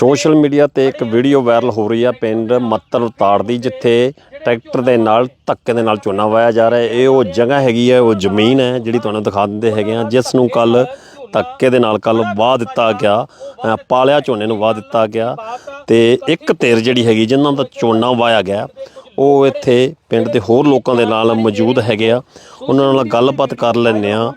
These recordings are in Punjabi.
ਸੋਸ਼ਲ ਮੀਡੀਆ ਤੇ ਇੱਕ ਵੀਡੀਓ ਵਾਇਰਲ ਹੋ ਰਹੀ ਆ ਪਿੰਡ ਮੱਤਲ ਤਾੜ ਦੀ, ਜਿੱਥੇ ਟਰੈਕਟਰ ਦੇ ਨਾਲ ਧੱਕੇ ਦੇ ਨਾਲ ਝੋਨਾ ਵਾਇਆ ਜਾ ਰਿਹਾ ਇਹ ਉਹ ਜਗ੍ਹਾ ਹੈਗੀ ਹੈ ਉਹ ਜ਼ਮੀਨ ਹੈ ਜਿਹੜੀ ਤੁਹਾਨੂੰ ਦਿਖਾ ਦਿੰਦੇ ਹੈਗੇ ਆ, ਜਿਸ ਨੂੰ ਕੱਲ ਧੱਕੇ ਦੇ ਨਾਲ ਕੱਲ ਵਾਹ ਦਿੱਤਾ ਗਿਆ ਪਾਲਿਆ ਝੋਨੇ ਨੂੰ ਵਾਹ ਦਿੱਤਾ ਗਿਆ ਤੇ ਇੱਕ ਧਿਰ ਜਿਹੜੀ ਹੈਗੀ, ਜਿਨ੍ਹਾਂ ਦਾ ਝੋਨਾ ਵਾਇਆ ਗਿਆ, ਉਹ ਇੱਥੇ ਪਿੰਡ ਦੇ ਹੋਰ ਲੋਕਾਂ ਦੇ ਨਾਲ ਮੌਜੂਦ ਹੈਗੇ ਆ। ਉਹਨਾਂ ਨਾਲ ਗੱਲਬਾਤ ਕਰ ਲੈਂਦੇ ਆ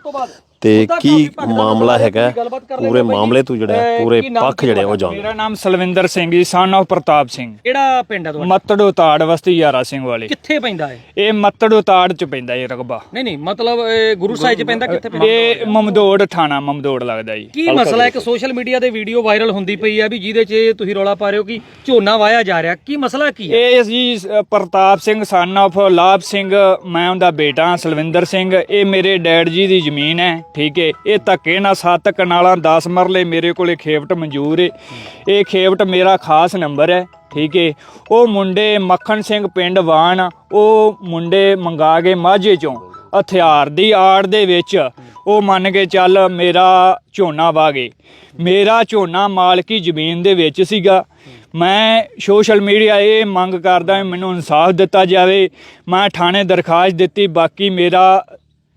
ਤੇ ਕੀ ਮਾਮਲਾ ਹੈਗਾ? ਪੂਰੇ ਮਾਮਲੇ ਤੋਂ ਜਿਹੜਾ ਪੂਰੇ ਪੱਖ ਜਿਹੜੇ ਉਹ ਜਾਣਦੇ ਮੇਰਾ ਨਾਮ ਸਲਵਿੰਦਰ ਸਿੰਘ ਜੀ ਸਨ of ਪ੍ਰਤਾਪ ਸਿੰਘ। ਕਿਹੜਾ ਪਿੰਡ ਆ ਤੁਹਾਡਾ? ਮੱਤੜੋ ਤਾੜ ਵਸਤੀ ਯਾਰਾ ਸਿੰਘ ਵਾਲੇ। ਕਿੱਥੇ ਪੈਂਦਾ ਹੈ ਇਹ ਮੱਤੜੋ ਤਾੜ ਚ ਪੈਂਦਾ ਇਹ ਰਕਬਾ। ਨਹੀਂ ਨਹੀਂ ਮਤਲਬ ਇਹ ਗੁਰੂ ਸਾਹਿਬ ਚ ਪੈਂਦਾ ਕਿੱਥੇ ਪੈਂਦਾ? ਇਹ ਮਮਦੋੜ ਥਾਣਾ ਮਮਦੋੜ ਲੱਗਦਾ ਜੀ। ਕੀ ਮਸਲਾ ਹੈ? ਕਿ ਸੋਸ਼ਲ ਮੀਡੀਆ ਤੇ ਵੀਡੀਓ ਵਾਇਰਲ ਹੁੰਦੀ ਪਈ ਆ ਵੀ ਜਿਹਦੇ 'ਚ ਤੁਸੀਂ ਰੌਲਾ ਪਾ ਰਹੇ ਹੋ ਕਿ ਝੋਨਾ ਵਾਇਆ ਜਾ ਰਿਹਾ। ਕੀ ਮਸਲਾ ਕੀ ਹੈ? ਇਹ ਜੀ ਪ੍ਰਤਾਪ ਸਿੰਘ ਸਨ of ਲਾਭ ਸਿੰਘ ਮੈਂ ਉਹਦਾ ਬੇਟਾ ਹਾਂ, ਸਲਵਿੰਦਰ ਸਿੰਘ। ਇਹ ਮੇਰੇ ਡੈਡ ਜੀ ਦੀ ਜ਼ਮੀਨ ਹੈ। ਠੀਕ ਹੈ ਇਹ ਧੱਕੇ ਨਾਲ ਸੱਤ ਕਨਾਲਾਂ 10 ਮਰਲੇ ਮੇਰੇ ਕੋਲੇ ਖੇਵਟ ਮਨਜ਼ੂਰ ਹੈ ਇਹ ਖੇਵਟ ਮੇਰਾ ਖਾਸ ਨੰਬਰ ਹੈ, ਠੀਕ ਹੈ ਉਹ ਮੁੰਡੇ ਮੱਖਣ ਸਿੰਘ ਪਿੰਡ ਵਾਣ, ਉਹ ਮੁੰਡੇ ਮੰਗਾ ਕੇ ਮਾਝੇ ਚੋਂ, ਹਥਿਆਰ ਦੀ ਆੜ ਦੇ ਵਿੱਚ। ਉਹ ਮੰਨ ਕੇ ਚੱਲ ਮੇਰਾ ਝੋਨਾ ਵਾਗੇ ਮੇਰਾ ਝੋਨਾ ਮਾਲਕੀ ਜ਼ਮੀਨ ਦੇ ਵਿੱਚ ਸੀਗਾ। ਮੈਂ ਸੋਸ਼ਲ ਮੀਡੀਆ ਇਹ ਮੰਗ ਕਰਦਾ ਮੈਨੂੰ ਇਨਸਾਫ ਦਿੱਤਾ ਜਾਵੇ। ਮੈਂ ਥਾਣੇ ਦਰਖਾਸਤ ਦਿੱਤੀ, ਬਾਕੀ ਮੇਰਾ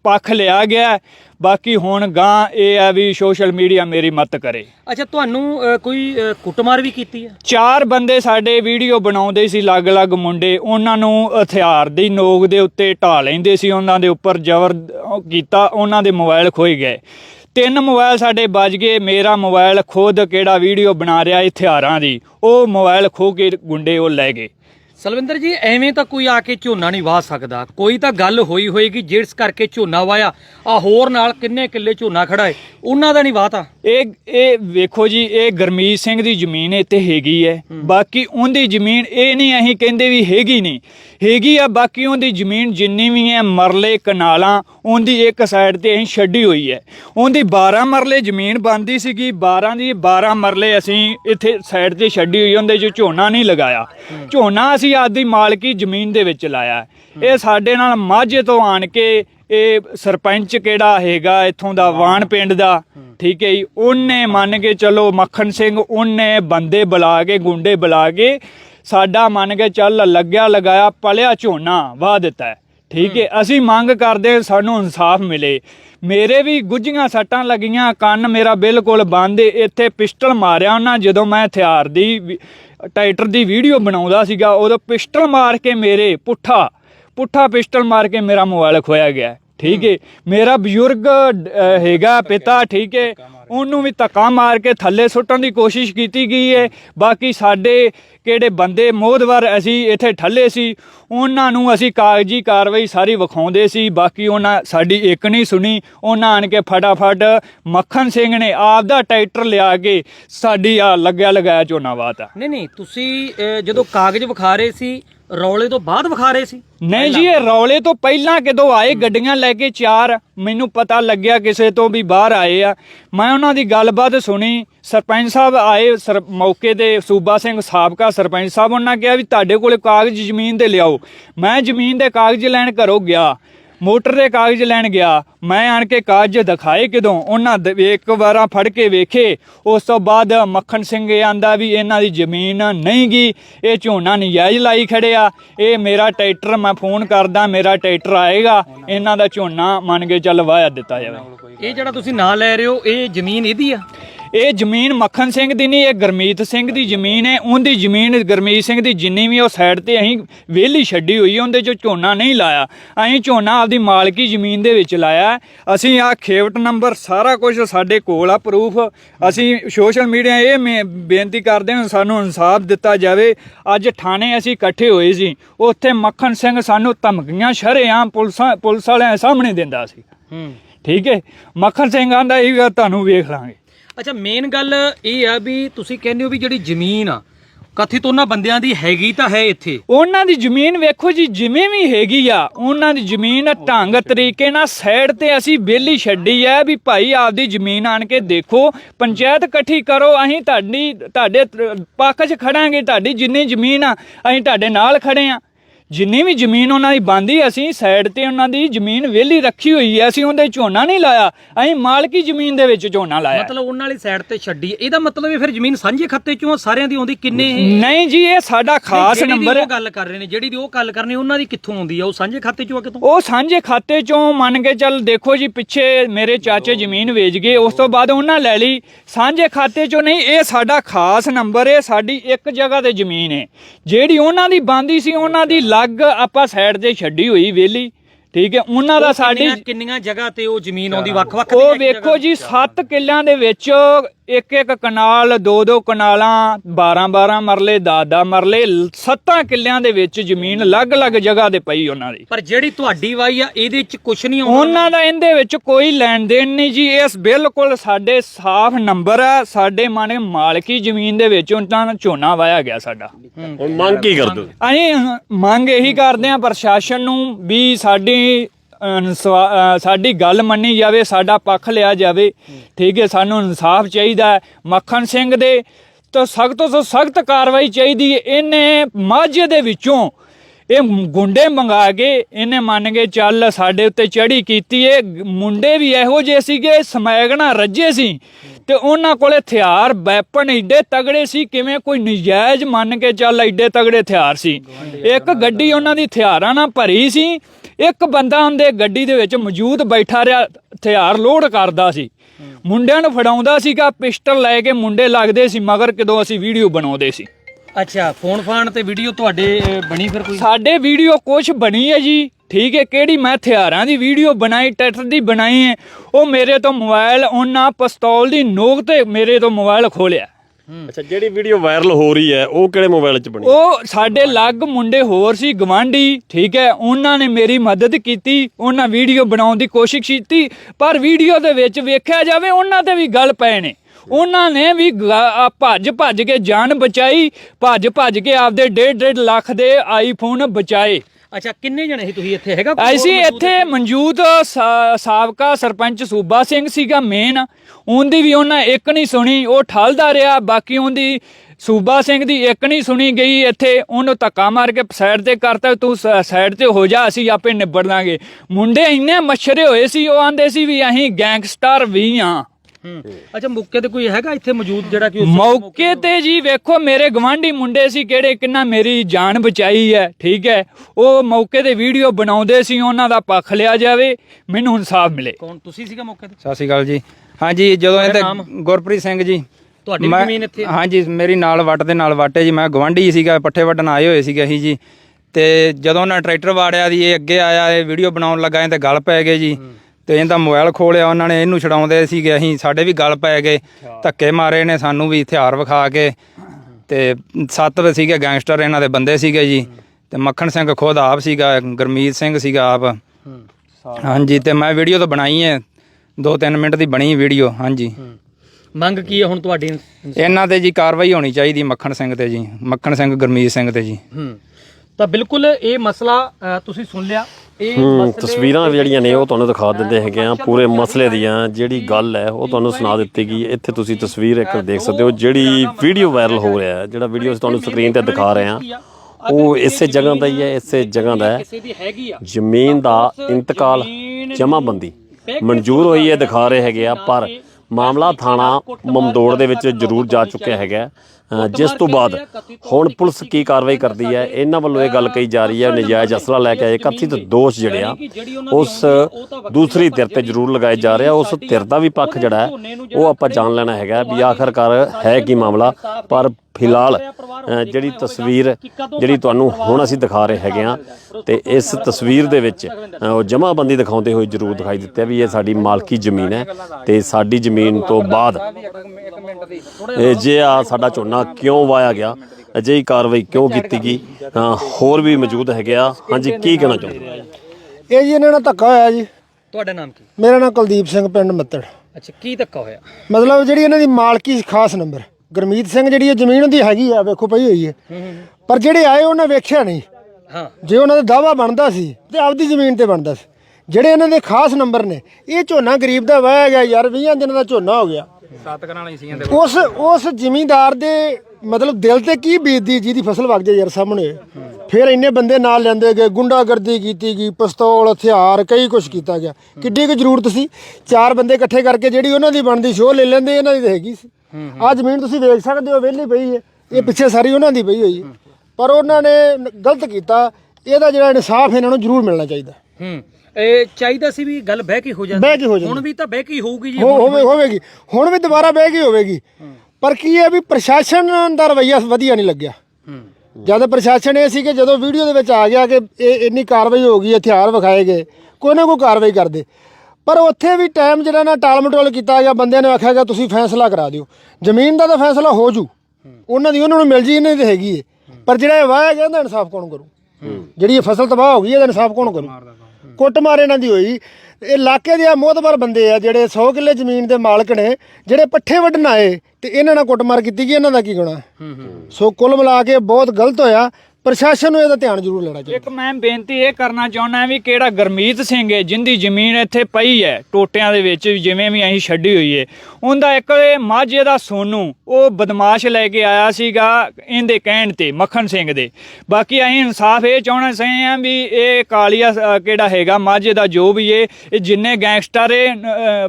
ਪੱਖ ਲਿਆ ਗਿਆ। ਬਾਕੀ ਹੁਣ ਗਾਂ ਇਹ ਹੈ ਵੀ ਸੋਸ਼ਲ ਮੀਡੀਆ ਮੇਰੀ ਮਦਦ ਕਰੇ। ਅੱਛਾ ਤੁਹਾਨੂੰ ਅ, ਕੋਈ ਅ, ਕੁੱਟਮਾਰ ਵੀ ਕੀਤੀ ਹੈ? ਚਾਰ ਬੰਦੇ ਸਾਡੇ ਵੀਡੀਓ ਬਣਾਉਂਦੇ ਸੀ ਅਲੱਗ-ਅਲੱਗ ਮੁੰਡੇ। ਉਹਨਾਂ ਨੂੰ ਹਥਿਆਰ ਦੀ ਨੋਕ ਦੇ ਉੱਤੇ ਢਾ ਲੈਂਦੇ ਸੀ। ਉਹਨਾਂ ਦੇ ਉੱਪਰ ਜ਼ਬਰ ਕੀਤਾ। ਉਹਨਾਂ ਦੇ ਮੋਬਾਈਲ ਖੋਏ ਗਏ। ਤਿੰਨ ਮੋਬਾਈਲ ਸਾਡੇ ਵੱਜ ਗਏ। ਮੇਰਾ ਮੋਬਾਈਲ ਖੁਦ ਕਿਹੜਾ ਵੀਡੀਓ ਬਣਾ ਰਿਹਾ ਹਥਿਆਰਾਂ ਦੀ। ਉਹ ਮੋਬਾਈਲ ਖੋ ਕੇ ਗੁੰਡੇ ਉਹ ਲੈ ਗਏ। ਸਲਵਿੰਦਰ ਜੀ ਐਵੇਂ ਤਾਂ ਕੋਈ ਆ ਕੇ ਝੋਨਾ ਨਹੀਂ ਵਾਹ ਸਕਦਾ। ਕੋਈ ਤਾਂ ਗੱਲ ਹੋਈ ਹੋਏਗੀ ਜਿਸ ਕਰਕੇ ਝੋਨਾ ਵਾਇਆ ਆ ਹੋਰ ਨਾਲ ਕਿੰਨੇ ਕਿੱਲੇ ਝੋਨਾ ਖੜਾ ਹੈ ਉਹਨਾਂ ਦਾ ਨਹੀਂ ਵਾਹਤਾ ਇਹ ਇਹ ਵੇਖੋ ਜੀ ਇਹ ਗਰਮੀਤ ਸਿੰਘ ਦੀ ਜ਼ਮੀਨ ਇੱਥੇ ਹੈਗੀ ਹੈ। ਬਾਕੀ ਉਹਦੀ ਜ਼ਮੀਨ ਇਹ ਨਹੀਂ ਅਸੀਂ ਕਹਿੰਦੇ ਵੀ ਹੈਗੀ ਨਹੀਂ। ਹੈਗੀ ਆ, ਬਾਕੀ ਉਹਦੀ ਜ਼ਮੀਨ ਜਿੰਨੀ ਵੀ ਹੈ, ਮਰਲੇ ਕਨਾਲਾਂ, ਉਹਦੀ ਇੱਕ ਸਾਈਡ ਤੇ ਅਸੀਂ ਛੱਡੀ ਹੋਈ ਹੈ। ਉਹਦੀ 12 ਮਰਲੇ ਜ਼ਮੀਨ ਬੰਦੀ ਸੀਗੀ 12 ਦੀ 12 ਮਰਲੇ ਅਸੀਂ ਇੱਥੇ ਸਾਈਡ ਤੇ ਛੱਡੀ ਹੋਈ, ਉਹਦੇ 'ਚ ਝੋਨਾ ਨਹੀਂ ਲਗਾਇਆ। ਝੋਨਾ ਅਸੀਂ ਆਦੀ ਮਾਲਕੀ ਜ਼ਮੀਨ ਦੇ ਵਿੱਚ ਲਾਇਆ। ਇਹ ਸਾਡੇ ਨਾਲ ਮਾਝੇ ਤੋਂ ਆਣ ਕੇ ਇਹ ਸਰਪੰਚ ਕਿਹੜਾ ਹੈਗਾ, ਇੱਥੋਂ ਦਾ ਵਾਣ ਪਿੰਡ ਦਾ, ਠੀਕ ਹੈ ਜੀ, ਉਹਨੇ ਮੰਨ ਕੇ ਚਲੋ ਮੱਖਣ ਸਿੰਘ, ਉਹਨੇ ਬੰਦੇ ਬੁਲਾ ਕੇ, ਗੁੰਡੇ ਬੁਲਾ ਕੇ ਸਾਡਾ ਮੰਨ ਕੇ ਚੱਲ ਲੱਗਿਆ ਲਗਾਇਆ ਪਲਿਆ ਝੋਨਾ ਵਾਹ ਦਿੱਤਾ ਠੀਕ ਹੈ ਅਸੀਂ ਮੰਗ ਕਰਦੇ ਸਾਨੂੰ ਇਨਸਾਫ ਮਿਲੇ ਮੇਰੇ ਵੀ ਗੁੱਝੀਆਂ ਸੱਟਾਂ ਲੱਗੀਆਂ ਕੰਨ ਮੇਰਾ ਬਿਲਕੁਲ ਬੰਦ। ਇੱਥੇ ਪਿਸਟਲ ਮਾਰਿਆ ਉਹਨਾਂ ਜਦੋਂ ਮੈਂ ਹਥਿਆਰ ਦੀ ਵੀ- ਟਾਈਟਰ ਦੀ ਵੀਡੀਓ ਬਣਾਉਂਦਾ ਸੀਗਾ ਉਦੋਂ ਪਿਸਟਲ ਮਾਰ ਕੇ ਮੇਰੇ ਪੁੱਠਾ ਪੁੱਠਾ ਪਿਸਟਲ ਮਾਰ ਕੇ ਮੇਰਾ ਮੋਬਾਈਲ ਖੋਇਆ ਗਿਆ। ਠੀਕ ਹੈ ਮੇਰਾ ਬਜ਼ੁਰਗ ਹੈਗਾ ਪਿਤਾ ਠੀਕ ਹੈ ਉਹਨੂੰ ਵੀ ਧੱਕਾ ਮਾਰ ਕੇ ਥੱਲੇ ਸੁੱਟਣ ਦੀ ਕੋਸ਼ਿਸ਼ ਕੀਤੀ ਗਈ ਹੈ। ਬਾਕੀ ਸਾਡੇ ਕਿਹੜੇ ਬੰਦੇ ਮੋਹਦਵਰ ਅਸੀਂ ਇੱਥੇ ਠੱਲੇ ਸੀ, ਉਹਨਾਂ ਨੂੰ ਅਸੀਂ ਕਾਗਜ਼ੀ ਕਾਰਵਾਈ ਸਾਰੀ ਵਿਖਾਉਂਦੇ ਸੀ। ਬਾਕੀ ਉਹਨਾਂ ਸਾਡੀ ਇੱਕ ਨਹੀਂ ਸੁਣੀ। ਉਹਨਾਂ ਆਣ ਕੇ ਫਟਾਫਟ ਮੱਖਣ ਸਿੰਘ ਨੇ ਆਪਦਾ ਟਰੈਕਟਰ ਲਿਆ ਕੇ ਸਾਡੀ ਆ ਲੱਗਿਆ ਲਗਾਇਆ ਝੋਨਾ ਵਾਤਾ। ਨਹੀਂ ਨਹੀਂ, ਤੁਸੀਂ ਜਦੋਂ ਕਾਗਜ਼ ਵਿਖਾ ਰਹੇ ਸੀ ਰੌਲੇ ਤੋਂ ਬਾਅਦ ਵਿਖਾ ਰਹੇ ਸੀ। ਨਹੀਂ ਜੀ, ਇਹ ਰੌਲੇ ਤੋਂ ਪਹਿਲਾਂ ਕਿਦੋਂ ਆਏ ਗੱਡੀਆਂ ਲੈ ਕੇ ਚਾਰ, ਮੈਨੂੰ ਪਤਾ ਲੱਗਿਆ ਕਿਸੇ ਤੋਂ ਵੀ ਬਾਹਰ ਆਏ ਆ। ਮੈਂ ਉਹਨਾਂ ਦੀ ਗੱਲਬਾਤ ਸੁਣੀ, ਸਰਪੰਚ ਸਾਹਿਬ ਆਏ, ਸਰ- ਮੌਕੇ ਤੇ ਸੂਬਾ ਸਿੰਘ ਸਾਬਕਾ ਸਰਪੰਚ ਸਾਹਿਬ ਉਹਨਾਂ ਕਿਹਾ ਵੀ ਤੁਹਾਡੇ ਕੋਲੇ ਕਾਗਜ਼ ਜ਼ਮੀਨ ਦੇ ਲਿਆਓ। ਮੈਂ ਜ਼ਮੀਨ ਦੇ ਕਾਗਜ਼ ਲੈਣ ਘਰੋਂ ਗਿਆ। ਮੋਟਰ ਦੇ ਕਾਗਜ਼ ਲੈਣ ਗਿਆ। ਮੈਂ ਆਣ ਕੇ ਕਾਗਜ਼ ਦਿਖਾਏ ਕਿਦੋਂ? ਉਹਨਾਂ ਦ- ਇੱਕ ਵਾਰਾਂ ਫੜ ਕੇ ਵੇਖੇ। ਉਸ ਤੋਂ ਬਾਅਦ ਮੱਖਣ ਸਿੰਘ ਇਹ ਆਂਦਾ ਵੀ ਇਹਨਾਂ ਦੀ ਜ਼ਮੀਨ ਨਹੀਂ ਗਈ ਇਹ ਝੋਨਾ ਨਜਾਇਜ਼ ਲਾਈ ਖੜਿਆ। ਇਹ ਮੇਰਾ ਟਰੈਕਟਰ, ਮੈਂ ਫੋਨ ਕਰਦਾ, ਮੇਰਾ ਟਰੈਕਟਰ ਆਏਗਾ। ਇਹਨਾਂ ਦਾ ਝੋਨਾ ਮੰਨ ਕੇ ਚੱਲ ਵਾਇਆ ਦਿੱਤਾ ਜਾਵੇ। ਇਹ ਜਿਹੜਾ ਤੁਸੀਂ ਨਾਂ ਲੈ ਰਹੇ ਹੋ, ਇਹ ਜ਼ਮੀਨ ਇਹਦੀ ਆ? ਇਹ ਜ਼ਮੀਨ ਮੱਖਣ ਸਿੰਘ ਦੀ ਨਹੀਂ ਇਹ ਗਰਮੀਤ ਸਿੰਘ ਦੀ ਜ਼ਮੀਨ ਹੈ। ਉਹਦੀ ਜ਼ਮੀਨ ਗਰਮੀਤ ਸਿੰਘ ਦੀ ਜਿੰਨੀ ਵੀ ਉਹ ਸਾਈਡ ਤੇ ਅਸੀਂ ਵਿਹਲੀ ਛੱਡੀ ਹੋਈ ਹੈ ਉਹਦੇ ਚ ਝੋਨਾ ਨਹੀਂ ਲਾਇਆ। ਅਸੀਂ ਝੋਨਾ ਆਪਦੀ ਮਾਲਕੀ ਜ਼ਮੀਨ ਦੇ ਵਿੱਚ ਲਾਇਆ। ਅਸੀਂ ਆ ਖੇਵਟ ਨੰਬਰ ਸਾਰਾ ਕੁਝ ਸਾਡੇ ਕੋਲ ਆ ਪ੍ਰੂਫ ਅਸੀਂ ਸੋਸ਼ਲ ਮੀਡੀਆ ਇਹ ਬੇਨਤੀ ਕਰਦੇ ਹਾਂ ਸਾਨੂੰ ਇਨਸਾਫ ਦਿੱਤਾ ਜਾਵੇ। ਅੱਜ ਥਾਣੇ ਅਸੀਂ ਇਕੱਠੇ ਹੋਏ ਸੀ। ਉੱਥੇ ਮੱਖਣ ਸਿੰਘ ਸਾਨੂੰ ਧਮਕੀਆਂ ਸ਼ਰੇਆਮ ਪੁਲਿਸਾਂ ਪੁਲਿਸ ਵਾਲਿਆਂ ਸਾਹਮਣੇ ਦਿੰਦਾ ਸੀ। ਹੂੰ। ਠੀਕ ਹੈ? ਮੱਖਣ ਸਿੰਘ ਆਂਦਾ ਇਹ ਤੁਹਾਨੂੰ ਵੇਖ ਲਾਂਗੇ। ਅੱਛਾ ਮੇਨ ਗੱਲ ਇਹ ਆ ਵੀ ਤੁਸੀਂ ਕਹਿੰਦੇ ਹੋ ਵੀ ਜਿਹੜੀ ਜ਼ਮੀਨ ਆ, ਕਥਿਤ ਉਹਨਾਂ ਬੰਦਿਆਂ ਦੀ ਹੈਗੀ ਤਾਂ ਹੈ ਇੱਥੇ। ਉਹਨਾਂ ਦੀ ਜ਼ਮੀਨ ਵੇਖੋ ਜੀ, ਜਿਵੇਂ ਵੀ ਹੈਗੀ ਆ, ਉਹਨਾਂ ਦੀ ਜ਼ਮੀਨ ਢੰਗ ਤਰੀਕੇ ਨਾਲ ਸਾਈਡ ਤੇ ਅਸੀਂ ਬੇਲੀ ਛੱਡੀ ਐ ਵੀ ਭਾਈ ਆਪਦੀ ਜ਼ਮੀਨ ਆਣ ਕੇ ਦੇਖੋ, ਪੰਚਾਇਤ ਇਕੱਠੀ ਕਰੋ, ਅਸੀਂ ਤੁਹਾਡੀ, ਤੁਹਾਡੇ ਪੱਖ 'ਚ ਖੜਾਂਗੇ, ਤੁਹਾਡੀ ਜਿੰਨੀ ਜ਼ਮੀਨ ਆ, ਅਸੀਂ ਤੁਹਾਡੇ ਨਾਲ ਖੜੇ ਆ। ਜਿੰਨੀ ਵੀ ਜ਼ਮੀਨ ਉਹਨਾਂ ਦੀ ਬੰਦੀ ਅਸੀਂ ਸਾਈਡ ਤੇ ਉਹਨਾਂ ਦੀ ਜ਼ਮੀਨ ਵਿਹਲੀ ਰੱਖੀ ਹੋਈ ਹੈ ਅਸੀਂ ਉਹਦੇ ਝੋਨਾ ਨਹੀਂ ਲਾਇਆ। ਅਸੀਂ ਮਾਲਕੀ ਜ਼ਮੀਨ ਦੇ ਵਿੱਚ ਝੋਨਾ ਲਾਇਆ। ਮਤਲਬ ਉਹਨਾਂ ਵਾਲੀ ਸਾਈਡ ਤੇ ਛੱਡੀ ਹੈ। ਇਹਦਾ ਮਤਲਬ ਇਹ ਫਿਰ ਜ਼ਮੀਨ ਸਾਂਝੇ ਖਾਤੇ ਚੋਂ ਸਾਰਿਆਂ ਦੀ ਆਉਂਦੀ ਕਿੰਨੇ ਨਹੀਂ ਜੀ ਇਹ ਸਾਡਾ ਖਾਸ ਜਿਹੜੀ ਦੀ ਨੰਬਰ ਉਹ ਗੱਲ ਕਰ ਰਹੇ ਨੇ ਜਿਹੜੀ ਦੀ ਉਹ ਗੱਲ ਕਰਨੀ ਉਹਨਾਂ ਦੀ ਕਿੱਥੋਂ ਆਉਂਦੀ ਆ? ਉਹ ਸਾਂਝੇ ਖਾਤੇ ਚੋਂ ਆ ਕਿਤੋਂ? ਉਹ ਸਾਂਝੇ ਖਾਤੇ ਚੋਂ ਮੰਨ ਕੇ ਚੱਲ ਦੇਖੋ ਜੀ ਪਿੱਛੇ ਮੇਰੇ ਚਾਚੇ ਜ਼ਮੀਨ ਵੇਚ ਗਏ ਉਸ ਤੋਂ ਬਾਅਦ ਉਹਨਾਂ ਲੈ ਲਈ। ਸਾਂਝੇ ਖਾਤੇ ਚੋਂ ਨਹੀਂ ਇਹ ਸਾਡਾ ਖਾਸ ਨੰਬਰ ਹੈ ਸਾਡੀ ਇੱਕ ਜਗ੍ਹਾ ਤੇ ਜ਼ਮੀਨ ਹੈ। ਜਿਹੜੀ ਉਹਨਾਂ ਦੀ ਬੰਦੀ ਸੀ ਉਹਨਾਂ ਦੀ ਲੱਗ ਆਪਾਂ ਸਾਈਡ ਤੇ ਛੱਡੀ ਹੋਈ ਵੇਲੀ ਠੀਕ ਹੈ ਉਹਨਾਂ ਦਾ ਸਾਡੀ ਕਿੰਨੀਆਂ- ਜਗ੍ਹਾ ਤੇ ਉਹ ਜ਼ਮੀਨ ਆਉਂਦੀ ਵੱਖ-ਵੱਖ ਉਹ ਵੇਖੋ ਜੀ 7 ਕਿੱਲਿਆਂ ਦੇ ਵਿੱਚ ਇੱਕ ਇੱਕ ਕਨਾਲ ਦੋ ਦੋ ਕਨਾਲਾਂ 12 12 ਮਰਲੇ 10 10 ਮਰਲੇ 7 ਕਿੱਲਿਆਂ ਦੇ ਵਿੱਚ ਜ਼ਮੀਨ ਅਲੱਗ-ਅਲੱਗ ਜਗ੍ਹਾ ਤੇ ਪਈ ਉਹਨਾਂ ਦੀ। ਪਰ ਜਿਹੜੀ ਤੁਹਾਡੀ ਵਾਈ ਆ ਇਹਦੇ ਚ ਕੁਝ ਨਹੀਂ ਆਉਂਦਾ। ਉਹਨਾਂ ਦਾ ਇਹਦੇ ਵਿੱਚ ਕੋਈ ਲੈਣ ਦੇਣ ਨਹੀਂ ਜੀ ਇਸ ਬਿਲਕੁਲ ਸਾਡੇ ਸਾਫ਼ ਨੰਬਰ ਆ ਸਾਡੇ ਮਾਨੇ ਮਾਲਕੀ ਜ਼ਮੀਨ ਦੇ ਵਿੱਚ ਉਹਨਾਂ ਝੋਨਾ ਵਾਇਆ ਗਿਆ ਸਾਡਾ। ਹੁਣ ਮੰਗ ਕੀ ਕਰਦੇ ਹੋ? ਅਸੀਂ ਮੰਗ ਇਹੀ ਕਰਦੇ ਆ ਪ੍ਰਸ਼ਾਸਨ ਨੂੰ ਵੀ ਸਾਡੀ ਅਹ, ਸਵਾ- ਅਹ, ਸਾਡੀ ਗੱਲ ਮੰਨੀ ਜਾਵੇ ਸਾਡਾ ਪੱਖ ਲਿਆ ਜਾਵੇ। ਠੀਕ ਹੈ ਸਾਨੂੰ ਇਨਸਾਫ ਚਾਹੀਦਾ ਹੈ। ਮੱਖਣ ਸਿੰਘ ਦੇ ਤਾਂ ਸਖਤ ਤੋਂ ਸਖਤ ਕਾਰਵਾਈ ਚਾਹੀਦੀ ਹੈ। ਇਹਨੇ ਮਾਝੇ ਦੇ ਵਿੱਚੋਂ ਇਹ ਗੁੰਡੇ ਮੰਗਾ ਕੇ ਇਹਨੇ ਮੰਨ ਕੇ ਚੱਲ ਸਾਡੇ ਉੱਤੇ ਚੜੀ ਕੀਤੀ ਇਹ ਮੁੰਡੇ ਵੀ ਇਹੋ ਜਿਹੇ ਸੀਗੇ, ਸਮੈਗਣਾ ਰੱਜੇ ਸੀ। ਤੇ ਉਹਨਾਂ ਕੋਲੇ ਹਥਿਆਰ, ਵੈਪਨ ਏਡੇ ਤਗੜੇ ਸੀ, ਕਿਵੇਂ ਕੋਈ ਨਜਾਇਜ਼ ਮੰਨ ਕੇ ਚੱਲ ਏਡੇ ਤਗੜੇ ਹਥਿਆਰ ਸੀ। ਇੱਕ ਗੱਡੀ ਉਹਨਾਂ ਦੀ ਹਥਿਆਰਾਂ ਨਾਲ ਭਰੀ ਸੀ। ਇੱਕ ਬੰਦਾ ਉਹਦੇ ਗੱਡੀ ਦੇ ਵਿੱਚ ਮੌਜੂਦ ਬੈਠਾ ਰਿਹਾ, ਹਥਿਆਰ ਲੋਡ ਕਰਦਾ ਸੀ। ਮੁੰਡਿਆਂ ਨੂੰ ਫੜਾਉਂਦਾ ਸੀਗਾ, ਪਿਸਟਲ ਲੈ ਕੇ ਮੁੰਡੇ ਲੱਗਦੇ ਸੀ, ਮਗਰ ਕਦੋਂ ਅਸੀਂ ਵੀਡੀਓ ਬਣਾਉਂਦੇ ਸੀ। ਅੱਛਾ ਫੋਨ ਫਾਨ ਤੇ ਵੀਡੀਓ ਤੁਹਾਡੇ ਅਹ, ਬਣੀ ਫਿਰ ਕੋਈ? ਸਾਡੇ ਵੀਡੀਓ ਕੁਛ ਬਣੀ ਹੈ ਜੀ। ਠੀਕ ਹੈ ਕਿਹੜੀ ਮੈਂ ਹਥਿਆਰਾਂ ਦੀ ਵੀਡੀਓ ਬਣਾਈ ਟਰੈਕਟਰ ਦੀ ਬਣਾਈ ਹੈ ਉਹ ਮੇਰੇ ਤੋਂ ਮੋਬਾਈਲ ਉਹਨਾਂ ਪਿਸਤੌਲ ਦੀ ਨੋਕ ਤੇ ਮੇਰੇ ਤੋਂ ਮੋਬਾਈਲ ਖੋਲਿਆ। ਅੱਛਾ ਜਿਹੜੀ ਵੀਡੀਓ ਵਾਇਰਲ ਹੋ ਰਹੀ ਹੈ ਉਹ ਕਿਹੜੇ ਮੋਬਾਈਲ 'ਚ ਬਣੀ? ਉਹ ਸਾਡੇ ਲੱਗ ਮੁੰਡੇ ਹੋਰ ਸੀ ਗਵਾਂਢੀ ਠੀਕ ਹੈ ਉਹਨਾਂ ਨੇ ਮੇਰੀ ਮਦਦ ਕੀਤੀ ਉਹਨਾਂ ਵੀਡੀਓ ਬਣਾਉਣ ਦੀ ਕੋਸ਼ਿਸ਼ ਕੀਤੀ ਪਰ ਵੀਡੀਓ ਦੇ ਵਿੱਚ ਵੇਖਿਆ ਜਾਵੇ ਉਹਨਾਂ ਤੇ ਵੀ ਗੱਲ ਪਏ ਨੇ। ਉਹਨਾਂ ਨੇ ਵੀ ਭੱਜ ਭੱਜ ਕੇ ਜਾਨ ਬਚਾਈ ਭੱਜ ਭੱਜ ਕੇ ਆਪਦੇ 1.5 ਲੱਖ ਦੇ ਆਈਫੋਨ ਬਚਾਏ। ਅੱਛਾ ਕਿੰਨੇ ਜਣੇ ਸੀ ਤੁਸੀਂ ਇੱਥੇ? ਹੈਗਾ ਅਸੀਂ? ਇੱਥੇ ਮੌਜੂਦ ਸਾ- ਸਾਬਕਾ ਸਰਪੰਚ ਸੂਬਾ ਸਿੰਘ ਸੀਗਾ ਮੇਨ ਉਹਦੀ ਵੀ ਉਹਨਾਂ ਇੱਕ ਨਹੀਂ ਸੁਣੀ ਉਹ ਠਲਦਾ ਰਿਹਾ। ਬਾਕੀ ਉਹਦੀ ਸੂਬਾ ਸਿੰਘ ਦੀ ਇੱਕ ਨਹੀਂ ਸੁਣੀ ਗਈ। ਇੱਥੇ ਉਹਨੂੰ ਧੱਕਾ ਮਾਰ ਕੇ ਸਾਈਡ ਤੇ ਕਰਤਾ ਤੂੰ ਸਾਈਡ ਤੇ ਹੋ ਜਾ ਅਸੀਂ ਆਪੇ ਨਿਬੜ ਲਾਂਗੇ। ਮੁੰਡੇ ਇੰਨੇ ਮੱਛਰੇ ਹੋਏ ਸੀ ਉਹ ਆਂਦੇ ਸੀ ਵੀ ਅਸੀਂ ਗੈਂਗਸਟਰ ਵੀ ਆ। ਅੱਛਾ ਮੌਕੇ ਤੇ ਕੋਈ ਹੈਗਾ ਇੱਥੇ ਮੌਜੂਦ ਜਿਹੜਾ ਕਿ ਉਸ ਮੌਕੇ ਤੇ ਜੀ ਵੇਖੋ ਮੇਰੇ ਗਵਾਂਢੀ ਮੁੰਡੇ ਸੀ ਕਿਹੜੇ ਕਿੰਨਾ ਮੇਰੀ ਜਾਨ ਬਚਾਈ ਹੈ ਠੀਕ ਹੈ। ਉਹ ਮੌਕੇ ਤੇ ਵੀਡੀਓ ਬਣਾਉਂਦੇ ਸੀ ਉਹਨਾਂ ਦਾ ਪੱਖ ਲਿਆ ਜਾਵੇ ਮੈਨੂੰ ਇਨਸਾਫ ਮਿਲੇ। ਕੌਣ? ਤੁਸੀਂ ਸੀਗਾ ਮੌਕੇ ਤੇ? ਸਤਿ ਸ਼੍ਰੀ ਅਕਾਲ ਜੀ। ਹਾਂਜੀ ਜਦੋਂ ਇਹ ਤੇ? ਗੁਰਪ੍ਰੀਤ ਸਿੰਘ ਜੀ। ਤੁਹਾਡੀ ਵੀ ਮੈਂ- ਜ਼ਮੀਨ ਇੱਥੇ? ਹੈ? ਹਾਂਜੀ ਮੇਰੀ ਨਾਲ ਵੱਟ ਦੇ ਨਾਲ ਵਾਟੇ ਜੀ। ਮੈਂ ਗਵਾਂਢੀ ਸੀਗਾ ਪੱਠੇ ਵੱਢਣ ਆਏ ਹੋਏ ਸੀਗੇ ਅਸੀਂ ਜੀ। ਤੇ ਜਦੋਂ ਉਹਨਾਂ ਟਰੈਕਟਰ ਵਾੜਿਆ ਦੀ ਇਹ ਅੱਗੇ ਆਇਆ ਇਹ ਵੀਡੀਓ ਬਣਾਉਣ ਲੱਗਾ ਇਹ ਤੇ ਗਲ ਪੈ ਗਏ ਜੀ। ਤੇ ਇਹਦਾ ਮੋਬਾਈਲ ਖੋਲਿਆ ਉਹਨਾਂ ਨੇ ਇਹਨੂੰ ਛਡਾਉਂਦੇ ਸੀਗੇ ਅਸੀਂ ਸਾਡੇ ਵੀ ਗਲ ਪੈ ਗਏ। ਧੱਕੇ ਮਾਰੇ ਨੇ ਸਾਨੂੰ ਵੀ ਹਥਿਆਰ ਵਿਖਾ ਕੇ। ਤੇ ਸੱਤ ਵੀ ਸੀਗੇ ਗੈਂਗਸਟਰ ਇਹਨਾਂ ਦੇ ਬੰਦੇ ਸੀਗੇ ਜੀ। ਤੇ ਮੱਖਣ ਸਿੰਘ ਖੁਦ ਆਪ ਸੀਗਾ ਗੁਰਮੀਤ ਸਿੰਘ ਸੀਗਾ ਆਪ। ਹਾਂਜੀ ਤੇ ਮੈਂ ਵੀਡੀਓ ਤਾਂ ਬਣਾਈ ਹੈ 2-3 ਮਿੰਟ ਦੀ ਬਣੀ ਵੀਡੀਓ ਹਾਂਜੀ। ਮੰਗ ਕੀ ਹੈ ਹੁਣ ਤੁਹਾਡੀ? ਇਹਨਾਂ ਤੇ ਜੀ ਕਾਰਵਾਈ ਹੋਣੀ ਚਾਹੀਦੀ ਮੱਖਣ ਸਿੰਘ ਤੇ ਜੀ ਮੱਖਣ ਸਿੰਘ ਗੁਰਮੀਤ ਸਿੰਘ ਤੇ ਜੀ। ਹੂੰ। ਤਾਂ ਬਿਲਕੁਲ ਇਹ ਮਸਲਾ ਅ, ਤੁਸੀਂ ਸੁਣ ਲਿਆ। ਇਹ ਹੂੰ ਮਸਲੇ ਤਸਵੀਰਾਂ ਜਿਹੜੀਆਂ ਨੇ ਉਹ ਤੁਹਾਨੂੰ ਦਿਖਾ ਦਿੰਦੇ ਹੈਗੇ ਆ ਪੂਰੇ ਮਸਲੇ ਦੀਆਂ ਜਿਹੜੀ ਗੱਲ ਹੈ ਉਹ ਤੁਹਾਨੂੰ ਸੁਣਾ ਦਿੱਤੀ ਗਈ ਹੈ। ਇੱਥੇ ਤੁਸੀਂ ਤਸਵੀਰ ਇੱਕ ਦੇਖ ਸਕਦੇ ਹੋ ਜਿਹੜੀ ਵੀਡੀਓ ਵਾਇਰਲ ਹੋ ਰਿਹਾ ਹੈ ਜਿਹੜਾ ਵੀਡੀਓ ਤੁਹਾਨੂੰ ਸਕਰੀਨ ਤੇ ਦਿਖਾ ਰਹੇ ਹਾਂ ਉਹ ਇਸੇ ਜਗ੍ਹਾ ਦਾ ਹੀ ਹੈ ਇਸੇ ਜਗ੍ਹਾ ਦਾ ਹੈ ਕਿਸੇ ਦੀ ਹੈਗੀ ਆ ਜ਼ਮੀਨ ਦਾ ਇੰਤਕਾਲ ਜਮਾਬੰਦੀ ਮਨਜ਼ੂਰ ਹੋਈ ਹੈ ਦਿਖਾ ਰਹੇ ਹੈਗੇ ਆ ਪਰ ਮਾਮਲਾ ਥਾਣਾ ਮਮਦੋੜ ਦੇ ਵਿੱਚ ਜ਼ਰੂਰ ਜਾ ਚੁੱਕਿਆ ਹੈਗਾ ਜਿਸ ਤੋਂ ਬਾਅਦ ਹੁਣ ਪੁਲਿਸ ਕੀ ਕਾਰਵਾਈ ਕਰਦੀ ਹੈ ਇਹਨਾਂ ਵੱਲੋਂ ਇਹ ਗੱਲ ਕਹੀ ਜਾ ਰਹੀ ਹੈ ਨਜਾਇਜ਼ ਅਸਲਾ ਲੈ ਕੇ ਆਏ ਕਥਿਤ ਦੋਸ਼ ਜਿਹੜੇ ਆ ਉਸ ਦੂਸਰੀ ਧਿਰ ਤੇ ਜ਼ਰੂਰ ਲਗਾਏ ਜਾ ਰਹੇ ਆ ਉਸ ਧਿਰ ਦਾ ਵੀ ਪੱਖ ਜਿਹੜਾ ਹੈ ਉਹ ਆਪਾਂ ਜਾਣ ਲੈਣਾ ਹੈਗਾ ਵੀ ਆਖਰਕਾਰ ਹੈ ਕੀ ਮਾਮਲਾ ਪਰ ਫਿਲਹਾਲ ਅ, ਜਿਹੜੀ ਤਸਵੀਰ ਜਿਹੜੀ ਤੁਹਾਨੂੰ ਹੁਣ ਅਸੀਂ ਦਿਖਾ ਰਹੇ ਹੈਗੇ ਆ। ਤੇ ਇਸ ਤਸਵੀਰ ਦੇ ਵਿੱਚ ਅ, ਉਹ ਜਮਾਬੰਦੀ ਦਿਖਾਉਂਦੇ ਹੋਏ ਜ਼ਰੂਰ ਦਿਖਾਈ ਦਿੱਤਾ ਵੀ ਇਹ ਸਾਡੀ ਮਾਲਕੀ ਜ਼ਮੀਨ ਹੈ ਤੇ ਸਾਡੀ ਜ਼ਮੀਨ ਤੋਂ ਬਾਅਦ ਇਹ ਜੇ ਆ ਸਾਡਾ ਝੋਨਾ ਕਿਉਂ ਵਾਇਆ ਗਿਆ ਅਜਿਹੀ ਕਾਰਵਾਈ ਕਿਉਂ ਕੀਤੀ ਗਈ? ਅ, ਹੋਰ ਵੀ ਮੌਜੂਦ ਹੈਗੇ ਆ। ਹਾਂਜੀ ਕੀ ਕਹਿਣਾ ਚਾਹੁੰਦੇ ਇਹ ਜੀ ਇਹਨਾਂ ਨਾਲ ਧੱਕਾ ਹੋਇਆ ਜੀ। ਤੁਹਾਡਾ ਨਾਮ ਕੀ? ਮੇਰਾ ਨਾਮ ਕੁਲਦੀਪ ਸਿੰਘ ਪਿੰਡ ਮੱਤੜ। ਅੱਛਾ ਕੀ ਧੱਕਾ ਹੋਇਆ? ਮਤਲਬ ਜਿਹੜੀ ਇਹਨਾਂ ਦੀ ਮਾਲਕੀ ਖਾਸ ਨੰਬਰ। ਗੁਰਮੀਤ ਸਿੰਘ ਜਿਹੜੀ ਇਹ ਜ਼ਮੀਨ ਉਹਦੀ ਹੈਗੀ ਆ ਵੇਖੋ ਪਈ ਹੋਈ ਹੈ। ਪਰ ਜਿਹੜੇ ਆਏ ਉਹਨਾਂ ਵੇਖਿਆ ਨਹੀਂ। ਹਾਂ। ਜੇ ਉਹਨਾਂ ਦਾ ਦਾਵਾ ਬਣਦਾ ਸੀ ਤੇ ਆਪਦੀ ਜ਼ਮੀਨ ਤੇ ਬਣਦਾ ਸੀ। ਜਿਹੜੇ ਇਹਨਾਂ ਦੇ ਖਾਸ ਨੰਬਰ ਨੇ ਇਹ ਝੋਨਾ ਗਰੀਬ ਦਾ ਵਾਇਆ ਗਿਆ ਯਾਰ 20 ਦਿਨਾਂ ਦਾ ਝੋਨਾ ਹੋ ਗਿਆ। ਸੱਤ ਹੀ ਸੀਆਂ ਉਸ ਉਸ ਜ਼ਿਮੀਂਦਾਰ ਦੇ ਮਤਲਬ ਦਿਲ ਤੇ ਕੀ ਬੀਤਦੀ ਜਿਹਦੀ ਫਸਲ ਵਗ ਜਾਏ ਯਾਰ ਸਾਹਮਣੇ। ਫਿਰ ਇੰਨੇ ਬੰਦੇ ਨਾਲ ਲੈਂਦੇ ਗਏ ਗੁੰਡਾਗਰਦੀ ਕੀਤੀ ਗਈ ਪਿਸਤੌਲ ਹਥਿਆਰ ਕਈ ਕੁਝ ਕੀਤਾ ਗਿਆ। ਕਿੱਡੀ ਕੁ ਜ਼ਰੂਰਤ ਸੀ? ਚਾਰ ਬੰਦੇ ਇਕੱਠੇ ਕਰਕੇ ਜਿਹੜੀ ਉਹਨਾਂ ਦੀ ਬਣਦੀ ਸ਼ੋਅ ਲੈ ਲੈਂਦੇ ਇਹਨਾਂ ਦੀ ਤਾਂ ਹੈਗੀ ਸੀ। ਆਹ ਜ਼ਮੀਨ ਤੁਸੀਂ ਵੇਖ ਸਕਦੇ ਹੋ ਵਿਹਲੀ ਪਈ ਹੈ। ਇਹ ਪਿੱਛੇ ਸਾਰੀ ਉਹਨਾਂ ਦੀ ਪਈ ਹੋਈ ਹੈ। ਪਰ ਉਹਨਾਂ ਨੇ ਗਲਤ ਕੀਤਾ। ਇਹਦਾ ਜਿਹੜਾ ਇਨਸਾਫ ਇਹਨਾਂ ਨੂੰ ਜ਼ਰੂਰ ਮਿਲਣਾ ਚਾਹੀਦਾ। ਹੂੰ। ਇਹ ਚਾਹੀਦਾ ਸੀ ਵੀ ਗੱਲ ਬਹਿ ਕੇ ਹੋ ਜਾਂਦੀ। ਬਹਿ ਕੇ ਹੋ ਜਾਂਦੀ। ਹੁਣ ਵੀ ਤਾਂ ਬਹਿ ਕੇ ਹੀ ਹੋਊਗੀ ਜੀ। ਹੋ ਹੋਵੇ ਹੋਵੇਗੀ। ਹੁਣ ਵੀ ਦੁਬਾਰਾ ਬਹਿ ਕੇ ਹੋਵੇਗੀ। ਪਰ ਕੀ ਹੈ ਵੀ ਪ੍ਰਸ਼ਾਸਨ ਦਾ ਰਵੱਈਆ ਵਧੀਆ ਨਹੀਂ ਲੱਗਿਆ। ਜਦ ਪ੍ਰਸ਼ਾਸਨ ਇਹ ਸੀ ਕਿ ਜਦੋਂ ਵੀਡੀਓ ਦੇ ਵਿੱਚ ਆ ਗਿਆ ਕਿ ਇਹ ਇੰਨੀ ਕਾਰਵਾਈ ਹੋ ਗਈ ਹਥਿਆਰ ਵਿਖਾਏ ਗਏ ਕੋਈ ਨਾ ਕੋਈ ਕਾਰਵਾਈ ਕਰਦੇ। ਪਰ ਉੱਥੇ ਵੀ ਟਾਈਮ ਜਿਹੜਾ ਨਾ ਟਾਲ ਮਟੋਲ ਕੀਤਾ ਗਿਆ ਬੰਦਿਆਂ ਨੇ ਆਖਿਆ ਗਿਆ ਤੁਸੀਂ ਫੈਸਲਾ ਕਰਾ ਦਿਓ। ਜ਼ਮੀਨ ਦਾ ਤਾਂ ਫੈਸਲਾ ਹੋ ਜੂ। ਉਹਨਾਂ ਦੀ ਉਹਨਾਂ ਨੂੰ ਮਿਲ ਜੀ ਦੀ ਤਾਂ ਹੈਗੀ ਏ। ਪਰ ਜਿਹੜਾ ਇਹ ਵਾਇਆ ਗਿਆ ਇਹਦਾ ਇਨਸਾਫ ਕੌਣ ਕਰੂ? ਜਿਹੜੀ ਇਹ ਫਸਲ ਤਬਾਹ ਹੋ ਗਈ ਇਹਦਾ ਇਨਸਾਫ ਕੌਣ ਕਰੂ? ਕੁੱਟਮਾਰ ਇਹਨਾਂ ਦੀ ਹੋਈ। ਇਹ ਇਲਾਕੇ ਦੇ ਆ ਮੋਹਤਬਰ ਬੰਦੇ ਆ ਜਿਹੜੇ 100 ਕਿੱਲੇ ਜ਼ਮੀਨ ਦੇ ਮਾਲਕ ਨੇ ਜਿਹੜੇ ਪੱਠੇ ਵੱਢਣ ਆਏ ਤੇ ਇਹਨਾਂ ਨਾਲ ਕੁੱਟਮਾਰ ਕੀਤੀ ਗਈ। ਇਹਨਾਂ ਦਾ ਕੀ ਗੁਨਾਹ? ਸੋ ਕੁੱਲ ਮਿਲਾ ਕੇ ਬਹੁਤ ਗਲਤ ਹੋਇਆ। ਪ੍ਰਸ਼ਾਸਨ ਨੂੰ ਇਹਦਾ ਧਿਆਨ ਜ਼ਰੂਰ ਲੈਣਾ ਚਾਹੀਦਾ। ਇੱਕ ਮੈਂ ਬੇਨਤੀ ਇਹ ਕਰਨਾ ਚਾਹੁੰਦਾ ਵੀ ਕਿਹੜਾ ਗਰਮੀਤ ਸਿੰਘ ਹੈ, ਜਿੰਦੀ ਜ਼ਮੀਨ ਇੱਥੇ ਪਈ ਹੈ, ਟੋਟਿਆਂ ਦੇ ਵਿੱਚ ਜਿਵੇਂ ਵੀ ਅਸੀਂ ਛੱਡੀ ਹੋਈ ਹੈ। ਉਹਦਾ ਇੱਕ ਮਾਝੇ ਦਾ ਸੋਨੂ, ਉਹ ਬਦਮਾਸ਼ ਲੈ ਕੇ ਆਇਆ ਸੀਗਾ ਇਹਦੇ ਕਹਿਣ ਤੇ, ਮੱਖਣ ਸਿੰਘ ਦੇ। ਬਾਕੀ ਅਸੀਂ ਇਨਸਾਫ ਇਹ ਚਾਹਣਾ ਸਹੇ ਆ ਵੀ ਇਹ ਕਾਲੀਆ ਕਿਹੜਾ ਹੈਗਾ, ਮਾਝੇ ਦਾ ਜੋ ਵੀ ਏ ਇਹ ਜਿੰਨੇ ਗੈਂਗਸਟਰ ਏ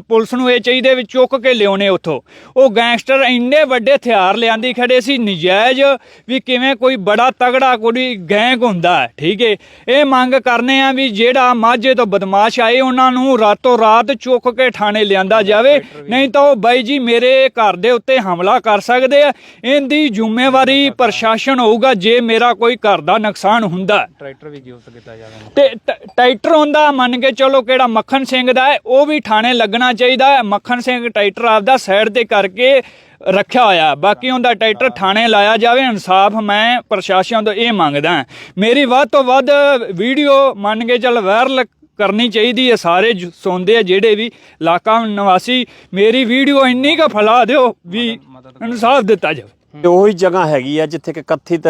ਪੁਲਿਸ ਨੂੰ ਇਹ ਚਾਹੀਦੇ ਵੀ ਚੁੱਕ ਕੇ ਲਿਆਉਣੇ ਉੱਥੋਂ। ਉਹ ਗੈਂਗਸਟਰ ਇੰਨੇ ਵੱਡੇ ਹਥਿਆਰ ਲਿਆਂਦੀ ਖੜੇ ਸੀ, ਨਜਾਇਜ਼ ਵੀ ਕਿਵੇਂ ਕੋਈ ਬੜਾ ਤਗੜਾ ਕੋਈ ਗੈਂਗ ਹੁੰਦਾ ਹੈ, ਠੀਕ ਹੈ ਇਹ ਮੰਗ ਕਰਨੇ ਆ ਵੀ ਜਿਹੜਾ ਮਾਝੇ ਤੋਂ ਬਦਮਾਸ਼ ਆਏ ਉਹਨਾਂ ਨੂੰ ਰਾਤੋਂ ਰਾਤ ਚੁੱਕ ਕੇ ਥਾਣੇ ਲਿਆਂਦਾ ਜਾਵੇ ਨਹੀਂ ਤਾਂ ਉਹ ਬਾਈ ਜੀ ਮੇਰੇ ਘਰ ਦੇ ਉੱਤੇ ਹਮਲਾ ਕਰ ਸਕਦੇ ਆ। ਇਹਦੀ ਜ਼ਿੰਮੇਵਾਰੀ ਪ੍ਰਸ਼ਾਸਨ ਹੋਊਗਾ ਜੇ ਮੇਰਾ ਕੋਈ ਘਰ ਦਾ ਨੁਕਸਾਨ ਹੁੰਦਾ। ਟਰੈਕਟਰ ਵੀ ਗਿਫਟ ਕੀਤਾ ਜਾਵੇ। ਤੇ ਟਰੈਕਟਰ ਹੁੰਦਾ ਮੰਨ ਕੇ ਚਲੋ ਕਿਹੜਾ ਮੱਖਣ ਸਿੰਘ ਦਾ ਹੈ ਉਹ ਵੀ ਥਾਣੇ ਲੱਗਣਾ ਚਾਹੀਦਾ ਹੈ। ਮੱਖਣ ਸਿੰਘ ਟਰੈਕਟਰ ਆਪਦਾ ਸਾਈਡ ਤੇ ਕਰਕੇ ਰੱਖਿਆ ਹੋਇਆ। ਬਾਕੀ ਉਹਦਾ ਟਰੈਕਟਰ ਥਾਣੇ ਲਾਇਆ ਜਾਵੇ ਇਨਸਾਫ ਮੈਂ ਪ੍ਰਸ਼ਾਸਨ ਤੋਂ ਇਹ ਮੰਗਦਾ। ਮੇਰੀ ਵੱਧ ਤੋਂ ਵੱਧ ਵੀਡੀਓ ਮੰਨ ਕੇ ਚੱਲ ਵਾਇਰਲ ਕਰਨੀ ਚਾਹੀਦੀ ਹੈ। ਸਾਰੇ ਸੁਣਦੇ ਆ ਜਿਹੜੇ ਵੀ ਇਲਾਕਾ ਨਿਵਾਸੀ ਮੇਰੀ ਵੀਡੀਓ ਇੰਨੀ ਕੁ ਫੈਲਾ ਦਿਓ ਵੀ ਇਨਸਾਫ ਦਿੱਤਾ ਜਾਵੇ। ਉਹੀ ਜਗ੍ਹਾ ਹੈਗੀ ਆ ਜਿੱਥੇ ਕਿ ਕਥਿਤ